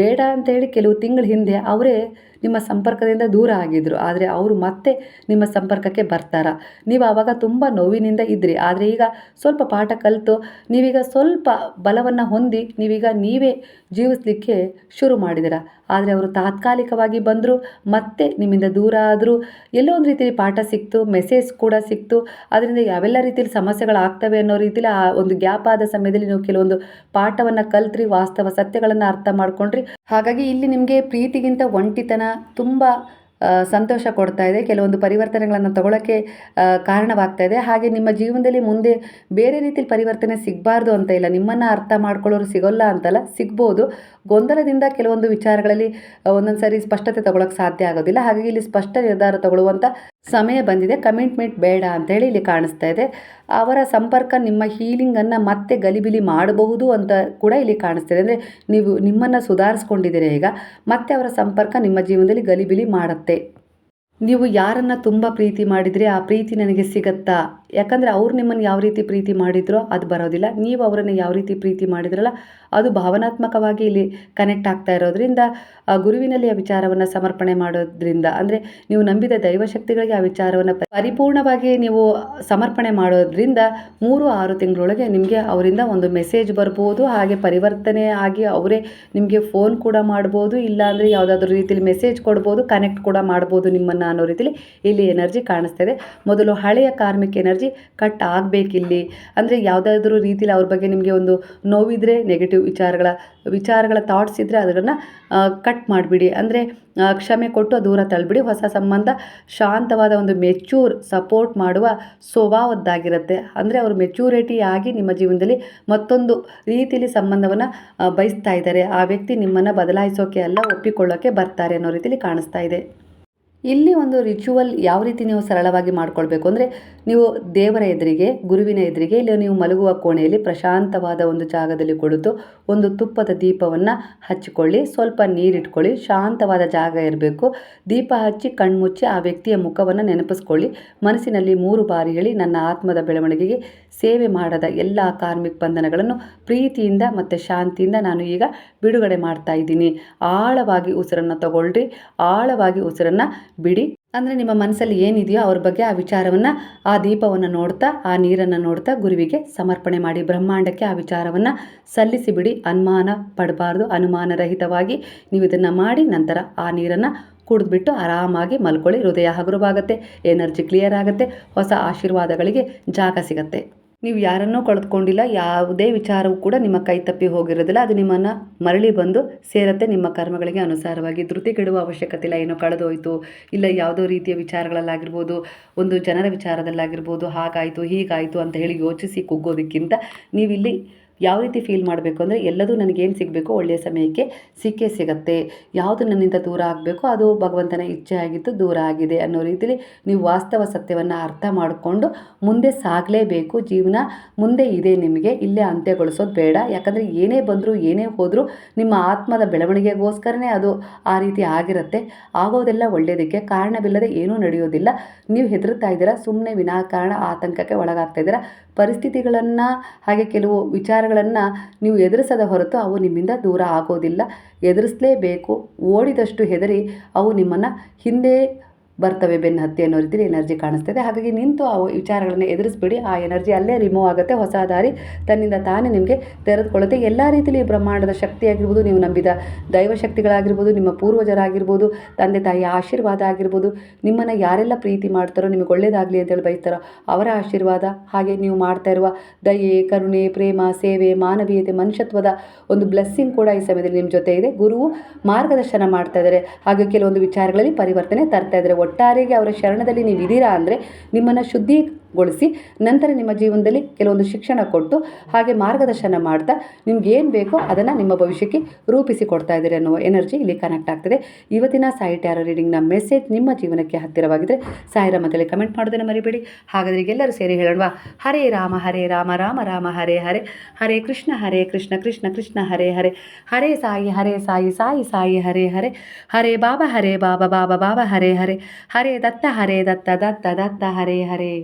ಬೇಡ ಅಂತೇಳಿ ಕೆಲವು ತಿಂಗಳ ಹಿಂದೆ ಅವರೇ ನಿಮ್ಮ ಸಂಪರ್ಕದಿಂದ ದೂರ ಆಗಿದ್ದರು ಆದರೆ ಅವರು ಮತ್ತೆ ನಿಮ್ಮ ಸಂಪರ್ಕಕ್ಕೆ ಬರ್ತಾರ. ನೀವು ಆವಾಗ ತುಂಬ ನೋವಿನಿಂದ ಇದ್ರಿ. ಆದರೆ ಈಗ ಸ್ವಲ್ಪ ಪಾಠ ಕಲಿತು, ನೀವೀಗ ಸ್ವಲ್ಪ ಬಲವನ್ನು ಹೊಂದಿ, ನೀವೀಗ ನೀವೇ ಜೀವಿಸಲಿಕ್ಕೆ ಶುರು ಮಾಡಿದಿರ. ಆದರೆ ಅವರು ತಾತ್ಕಾಲಿಕವಾಗಿ ಬಂದರು, ಮತ್ತೆ ನಿಮ್ಮಿಂದ ದೂರ ಆದರೂ. ಎಲ್ಲೋ ಒಂದು ರೀತಿಯಲ್ಲಿ ಪಾಠ ಸಿಕ್ತು ಮೆಸೇಜ್ ಕೂಡ ಸಿಕ್ತು. ಅದರಿಂದ ಯಾವೆಲ್ಲ ರೀತಿಯಲ್ಲಿ ಸಮಸ್ಯೆಗಳಾಗ್ತವೆ ಅನ್ನೋ ರೀತಿಯಲ್ಲಿ ಆ ಒಂದು ಗ್ಯಾಪ್ ಆದ ಸಮಯದಲ್ಲಿ ನೀವು ಕೆಲವೊಂದು ಪಾಠವನ್ನು ಕಲ್ತ್ರಿ, ವಾಸ್ತವ ಸತ್ಯಗಳನ್ನು ಅರ್ಥ ಮಾಡ್ಕೊಂಡ್ರಿ. ಹಾಗಾಗಿ ಇಲ್ಲಿ ನಿಮಗೆ ಪ್ರೀತಿಗಿಂತ ಒಂಟಿತನ ತುಂಬ ಸಂತೋಷ ಕೊಡ್ತಾ ಇದೆ. ಕೆಲವೊಂದು ಪರಿವರ್ತನೆಗಳನ್ನು ತಗೊಳ್ಳೋಕ್ಕೆ ಕಾರಣವಾಗ್ತಾ ಇದೆ. ಹಾಗೆ ನಿಮ್ಮ ಜೀವನದಲ್ಲಿ ಮುಂದೆ ಬೇರೆ ರೀತಿಯಲ್ಲಿ ಪರಿವರ್ತನೆ ಸಿಗಬಾರ್ದು ಅಂತ ಇಲ್ಲ. ನಿಮ್ಮನ್ನು ಅರ್ಥ ಮಾಡ್ಕೊಳ್ಳೋರು ಸಿಗೋಲ್ಲ ಅಂತಲ್ಲ, ಸಿಗ್ಬೋದು. ಗೊಂದಲದಿಂದ ಕೆಲವೊಂದು ವಿಚಾರಗಳಲ್ಲಿ ಒಂದೊಂದು ಸಾರಿ ಸ್ಪಷ್ಟತೆ ತಗೊಳ್ಳೋಕೆ ಸಾಧ್ಯ ಆಗೋದಿಲ್ಲ. ಹಾಗಾಗಿ ಇಲ್ಲಿ ಸ್ಪಷ್ಟ ನಿರ್ಧಾರ ತಗೊಳ್ಳುವಂಥ ಸಮಯ ಬಂದಿದೆ. ಕಮಿಟ್ಮೆಂಟ್ ಬೇಡ ಅಂತೇಳಿ ಇಲ್ಲಿ ಕಾಣಿಸ್ತಾ ಇದೆ. ಅವರ ಸಂಪರ್ಕ, ನಿಮ್ಮ ಹೀಲಿಂಗನ್ನು ಮತ್ತೆ ಗಲಿಬಿಲಿ ಮಾಡಬಹುದು ಅಂತ ಕೂಡ ಇಲ್ಲಿ ಕಾಣಿಸ್ತಿದೆ. ಅಂದರೆ ನೀವು ನಿಮ್ಮನ್ನು ಸುಧಾರಿಸ್ಕೊಂಡಿದ್ದೀರಿ ಈಗ, ಮತ್ತೆ ಅವರ ಸಂಪರ್ಕ ನಿಮ್ಮ ಜೀವನದಲ್ಲಿ ಗಲಿಬಿಲಿ ಮಾಡುತ್ತೆ. ನೀವು ಯಾರನ್ನು ತುಂಬ ಪ್ರೀತಿ ಮಾಡಿದರೆ ಆ ಪ್ರೀತಿ ನನಗೆ ಸಿಗತ್ತಾ? ಯಾಕಂದರೆ ಅವ್ರು ನಿಮ್ಮನ್ನು ಯಾವ ರೀತಿ ಪ್ರೀತಿ ಮಾಡಿದ್ರೋ ಅದು ಬರೋದಿಲ್ಲ. ನೀವು ಅವರನ್ನು ಯಾವ ರೀತಿ ಪ್ರೀತಿ ಮಾಡಿದ್ರಲ್ಲ ಅದು ಭಾವನಾತ್ಮಕವಾಗಿ ಇಲ್ಲಿ ಕನೆಕ್ಟ್ ಆಗ್ತಾ ಇರೋದ್ರಿಂದ, ಆ ಗುರುವಿನಲ್ಲಿ ಆ ವಿಚಾರವನ್ನು ಸಮರ್ಪಣೆ ಮಾಡೋದ್ರಿಂದ, ಅಂದರೆ ನೀವು ನಂಬಿದ ದೈವಶಕ್ತಿಗಳಿಗೆ ಆ ವಿಚಾರವನ್ನು ಪರಿಪೂರ್ಣವಾಗಿ ನೀವು ಸಮರ್ಪಣೆ ಮಾಡೋದ್ರಿಂದ ಮೂರು ಆರು ತಿಂಗಳೊಳಗೆ ನಿಮಗೆ ಅವರಿಂದ ಒಂದು ಮೆಸೇಜ್ ಬರ್ಬೋದು, ಹಾಗೆ ಪರಿವರ್ತನೆ ಆಗಿ ಅವರೇ ನಿಮಗೆ ಫೋನ್ ಕೂಡ ಮಾಡ್ಬೋದು, ಇಲ್ಲಾಂದರೆ ಯಾವುದಾದ್ರೂ ರೀತಿಯಲ್ಲಿ ಮೆಸೇಜ್ ಕೊಡ್ಬೋದು ಕನೆಕ್ಟ್ ಕೂಡ ಮಾಡ್ಬೋದು ನಿಮ್ಮನ್ನು ಅನ್ನೋ ರೀತಿಲಿ ಇಲ್ಲಿ ಎನರ್ಜಿ ಕಾಣಿಸ್ತಾ ಇದೆ. ಮೊದಲು ಹಳೆಯ ಕಾರ್ಮಿಕ ಎನರ್ಜಿ ಕಟ್ ಆಗಬೇಕಿಲ್ಲಿ. ಅಂದರೆ ಯಾವುದಾದ್ರೂ ರೀತಿಯಲ್ಲಿ ಅವ್ರ ಬಗ್ಗೆ ನಿಮಗೆ ಒಂದು ನೋವಿದ್ರೆ ನೆಗೆಟಿವ್ ವಿಚಾರಗಳ ವಿಚಾರಗಳ ಥಾಟ್ಸ್ ಇದ್ದರೆ ಅದನ್ನು ಕಟ್ ಮಾಡಿಬಿಡಿ. ಅಂದರೆ ಕ್ಷಮೆ ಕೊಟ್ಟು ದೂರ ತಳ್ಳಿಬಿಡಿ ಹೊಸ ಸಂಬಂಧ ಶಾಂತವಾದ ಒಂದು ಮೆಚ್ಯೂರ್ ಸಪೋರ್ಟ್ ಮಾಡುವ ಸ್ವಭಾವದ್ದಾಗಿರುತ್ತೆ. ಅಂದರೆ ಅವರು ಮೆಚ್ಯೂರಿಟಿ ಆಗಿ ನಿಮ್ಮ ಜೀವನದಲ್ಲಿ ಮತ್ತೊಂದು ರೀತಿಯಲ್ಲಿ ಸಂಬಂಧವನ್ನು ಬಯಸ್ತಾ ಇದ್ದಾರೆ. ಆ ವ್ಯಕ್ತಿ ನಿಮ್ಮನ್ನು ಬದಲಾಯಿಸೋಕೆ ಅಲ್ಲ, ಒಪ್ಪಿಕೊಳ್ಳೋಕೆ ಬರ್ತಾರೆ ಅನ್ನೋ ರೀತಿಯಲ್ಲಿ ಕಾಣಿಸ್ತಾ ಇದೆ. ಇಲ್ಲಿ ಒಂದು ರಿಚುವಲ್ ಯಾವ ರೀತಿ ನೀವು ಸರಳವಾಗಿ ಮಾಡ್ಕೊಳ್ಬೇಕು ಅಂದರೆ ನೀವು ದೇವರ ಎದುರಿಗೆ, ಗುರುವಿನ ಎದುರಿಗೆ ಇಲ್ಲಿ ನೀವು ಮಲಗುವ ಕೋಣೆಯಲ್ಲಿ ಪ್ರಶಾಂತವಾದ ಒಂದು ಜಾಗದಲ್ಲಿ ಕುಳಿತು ಒಂದು ತುಪ್ಪದ ದೀಪವನ್ನು ಹಚ್ಚಿಕೊಳ್ಳಿ, ಸ್ವಲ್ಪ ನೀರಿಟ್ಕೊಳ್ಳಿ, ಶಾಂತವಾದ ಜಾಗ ಇರಬೇಕು. ದೀಪ ಹಚ್ಚಿ ಕಣ್ಮುಚ್ಚಿ ಆ ವ್ಯಕ್ತಿಯ ಮುಖವನ್ನು ನೆನಪಿಸ್ಕೊಳ್ಳಿ. ಮನಸ್ಸಿನಲ್ಲಿ ಮೂರು ಬಾರಿ ಹೇಳಿ ನನ್ನ ಆತ್ಮದ ಬೆಳವಣಿಗೆಗೆ ಸೇವೆ ಮಾಡದ ಎಲ್ಲ ಕಾರ್ಮಿಕ ಬಂಧನಗಳನ್ನು ಪ್ರೀತಿಯಿಂದ ಮತ್ತು ಶಾಂತಿಯಿಂದ ನಾನು ಈಗ ಬಿಡುಗಡೆ ಮಾಡ್ತಾ ಇದ್ದೀನಿ. ಆಳವಾಗಿ ಉಸಿರನ್ನು ತಗೊಳ್ರಿ. ಆಳವಾಗಿ ಉಸಿರನ್ನು ಬಿಡಿ. ಅಂದರೆ ನಿಮ್ಮ ಮನಸ್ಸಲ್ಲಿ ಏನಿದೆಯೋ ಅವ್ರ ಬಗ್ಗೆ ಆ ವಿಚಾರವನ್ನು, ಆ ದೀಪವನ್ನು ನೋಡ್ತಾ, ಆ ನೀರನ್ನು ನೋಡ್ತಾ ಗುರುವಿಗೆ ಸಮರ್ಪಣೆ ಮಾಡಿ ಬ್ರಹ್ಮಾಂಡಕ್ಕೆ ಆ ವಿಚಾರವನ್ನು ಸಲ್ಲಿಸಿ ಬಿಡಿ. ಅನುಮಾನ ಪಡಬಾರ್ದು, ಅನುಮಾನರಹಿತವಾಗಿ ನೀವು ಇದನ್ನು ಮಾಡಿ ನಂತರ ಆ ನೀರನ್ನು ಕುಡಿದ್ಬಿಟ್ಟು ಆರಾಮಾಗಿ ಮಲ್ಕೊಳ್ಳಿ. ಹೃದಯ ಹಗುರವಾಗುತ್ತೆ, ಎನರ್ಜಿ ಕ್ಲಿಯರ್ ಆಗುತ್ತೆ, ಹೊಸ ಆಶೀರ್ವಾದಗಳಿಗೆ ಜಾಗ ಸಿಗತ್ತೆ. ನೀವು ಯಾರನ್ನೂ ಕಳೆದುಕೊಂಡಿಲ್ಲ, ಯಾವುದೇ ವಿಚಾರವೂ ಕೂಡ ನಿಮ್ಮ ಕೈ ತಪ್ಪಿ ಹೋಗಿರೋದಿಲ್ಲ. ಅದು ನಿಮ್ಮನ್ನು ಮರಳಿ ಬಂದು ಸೇರತ್ತೆ. ನಿಮ್ಮ ಕರ್ಮಗಳಿಗೆ ಅನುಸಾರವಾಗಿ ಧೃತಿ ಕೆಡುವ ಅವಶ್ಯಕತೆ ಇಲ್ಲ. ಏನೋ ಕಳೆದೋಯ್ತು. ಇಲ್ಲ, ಯಾವುದೋ ರೀತಿಯ ವಿಚಾರಗಳಲ್ಲಾಗಿರ್ಬೋದು. ಒಂದು ಜನರ ವಿಚಾರದಲ್ಲಾಗಿರ್ಬೋದು. ಹಾಗಾಯಿತು, ಹೀಗಾಯಿತು ಅಂತ ಹೇಳಿ ಯೋಚಿಸಿ ಕುಗ್ಗೋದಕ್ಕಿಂತ ನೀವಿಲ್ಲಿ ಯಾವ ರೀತಿ ಫೀಲ್ ಮಾಡಬೇಕು ಅಂದರೆ ಎಲ್ಲದೂ ನನಗೇನು ಸಿಗಬೇಕು ಒಳ್ಳೆಯ ಸಮಯಕ್ಕೆ ಸಿಕ್ಕೇ ಸಿಗತ್ತೆ. ಯಾವುದು ನನ್ನಿಂದ ದೂರ ಆಗಬೇಕು ಅದು ಭಗವಂತನ ಇಚ್ಛೆ ಆಗಿತ್ತು ದೂರ ಆಗಿದೆ ಅನ್ನೋ ರೀತಿಯಲ್ಲಿ ನೀವು ವಾಸ್ತವ ಸತ್ಯವನ್ನು ಅರ್ಥ ಮಾಡಿಕೊಂಡು ಮುಂದೆ ಸಾಗಲೇಬೇಕು. ಜೀವನ ಮುಂದೆ ಇದೆ ನಿಮಗೆ, ಇಲ್ಲೇ ಅಂತ್ಯಗೊಳಿಸೋದು ಬೇಡ. ಯಾಕಂದರೆ ಏನೇ ಬಂದರೂ, ಏನೇ ಹೋದರೂ ನಿಮ್ಮ ಆತ್ಮದ ಬೆಳವಣಿಗೆಗೋಸ್ಕರನೇ ಅದು ಆ ರೀತಿ ಆಗಿರುತ್ತೆ. ಆಗೋದೆಲ್ಲ ಒಳ್ಳೆಯದಕ್ಕೆ ಕಾರಣವಿಲ್ಲದೆ ಏನೂ ನಡೆಯೋದಿಲ್ಲ. ನೀವು ಹೆದರ್ತಾ ಇದ್ದೀರಾ ಸುಮ್ಮನೆ ವಿನಾಕಾರಣ ಆತಂಕಕ್ಕೆ ಒಳಗಾಗ್ತಾ ಇದ್ದೀರಾ, ಪರಿಸ್ಥಿತಿಗಳನ್ನು ಹಾಗೆ ಕೆಲವು ವಿಚಾರಗಳನ್ನು ನೀವು ಎದುರಿಸದ ಹೊರತು ಅವು ನಿಮ್ಮಿಂದ ದೂರ ಆಗೋದಿಲ್ಲ. ಎದುರಿಸಲೇಬೇಕು. ಓಡಿದಷ್ಟು ಹೆದರಿ ಅವು ನಿಮ್ಮನ್ನು ಹಿಂದೆ ಬರ್ತವೆ ಬೆನ್ನು ಹತ್ತಿ ಅನ್ನೋ ರೀತಿಲಿ ಎನರ್ಜಿ ಕಾಣಿಸ್ತದೆ. ಹಾಗಾಗಿ ನಿಂತು ಆ ವಿಚಾರಗಳನ್ನು ಎದುರಿಸ್ಬಿಡಿ. ಆ ಎನರ್ಜಿ ಅಲ್ಲೇ ರಿಮೂವ್ ಆಗುತ್ತೆ. ಹೊಸ ದಾರಿ ತನ್ನಿಂದ ತಾನೇ ನಿಮಗೆ ತೆರೆದುಕೊಳ್ಳುತ್ತೆ. ಎಲ್ಲ ರೀತಿಯಲ್ಲಿ ಬ್ರಹ್ಮಾಂಡದ ಶಕ್ತಿ ಆಗಿರ್ಬೋದು ನೀವು ನಂಬಿದ ದೈವ ಶಕ್ತಿಗಳಾಗಿರ್ಬೋದು, ನಿಮ್ಮ ಪೂರ್ವಜರಾಗಿರ್ಬೋದು, ತಂದೆ ತಾಯಿಯ ಆಶೀರ್ವಾದ ಆಗಿರ್ಬೋದು, ನಿಮ್ಮನ್ನು ಯಾರೆಲ್ಲ ಪ್ರೀತಿ ಮಾಡ್ತಾರೋ, ನಿಮಗೆ ಒಳ್ಳೇದಾಗಲಿ ಅಂತೇಳಿ ಬಯಸ್ತಾರೋ, ಅವರ ಆಶೀರ್ವಾದ ಹಾಗೆ ನೀವು ಮಾಡ್ತಾ ಇರುವ ದಯೆ, ಕರುಣೆ, ಪ್ರೇಮ, ಸೇವೆ, ಮಾನವೀಯತೆ, ಮನುಷ್ಯತ್ವದ ಒಂದು ಬ್ಲೆಸ್ಸಿಂಗ್ ಕೂಡ ಈ ಸಮಯದಲ್ಲಿ ನಿಮ್ಮ ಜೊತೆ ಇದೆ. ಗುರುವು ಮಾರ್ಗದರ್ಶನ ಮಾಡ್ತಾ ಇದ್ದಾರೆ. ಹಾಗೆ ಕೆಲವೊಂದು ವಿಚಾರಗಳಲ್ಲಿ ಪರಿವರ್ತನೆ ತರ್ತಾ ಇದ್ದಾರೆ. ಒಟ್ಟಾರೆಗೆ ಅವರ ಶರಣದಲ್ಲಿ ನೀವು ಇದ್ದೀರಾ ಅಂದರೆ ನಿಮ್ಮನ್ನು ಶುದ್ಧಿಗೊಳಿಸಿ ನಂತರ ನಿಮ್ಮ ಜೀವನದಲ್ಲಿ ಕೆಲವೊಂದು ಶಿಕ್ಷಣ ಕೊಟ್ಟು ಹಾಗೆ ಮಾರ್ಗದರ್ಶನ ಮಾಡ್ತಾ ನಿಮ್ಗೆ ಏನು ಬೇಕೋ ಅದನ್ನು ನಿಮ್ಮ ಭವಿಷ್ಯಕ್ಕೆ ರೂಪಿಸಿ ಕೊಡ್ತಾ ಇದ್ದೀರಿ ಅನ್ನುವ ಎನರ್ಜಿ ಇಲ್ಲಿ ಕನೆಕ್ಟ್ ಆಗ್ತದೆ. ಇವತ್ತಿನ ಸಾಯಿ ಟ್ಯಾರೋ ರೀಡಿಂಗ್ನ ಮೆಸೇಜ್ ನಿಮ್ಮ ಜೀವನಕ್ಕೆ ಹತ್ತಿರವಾಗಿದ್ದರೆ ಸಾಯಿರ ಅಂತೇಳಿ ಕಮೆಂಟ್ ಮಾಡೋದನ್ನು ಮರಿಬೇಡಿ. ಹಾಗಾದರೆ ಎಲ್ಲರೂ ಸೇರಿ ಹೇಳೋಣ ಹರೇ ರಾಮ ಹರೇ ರಾಮ ರಾಮ ರಾಮ, ಹರೇ ಹರೇ. ಹರೇ ಕೃಷ್ಣ ಹರೇ ಕೃಷ್ಣ ಕೃಷ್ಣ ಕೃಷ್ಣ, ಹರೇ ಹರೇ. ಹರೇ ಸಾಯಿ ಹರೇ ಸಾಯಿ ಸಾಯಿ ಸಾಯಿ, ಹರೇ ಹರೇ. ಹರೇ ಬಾಬಾ ಹರೇ ಬಾಬಾ ಬಾಬಾ ಬಾಬಾ, ಹರೇ ಹರೇ. ಹರೇ ದತ್ತ ಹರೇ ದತ್ತ ದತ್ತ ದತ್ತ, ಹರೇ ಹರೇ.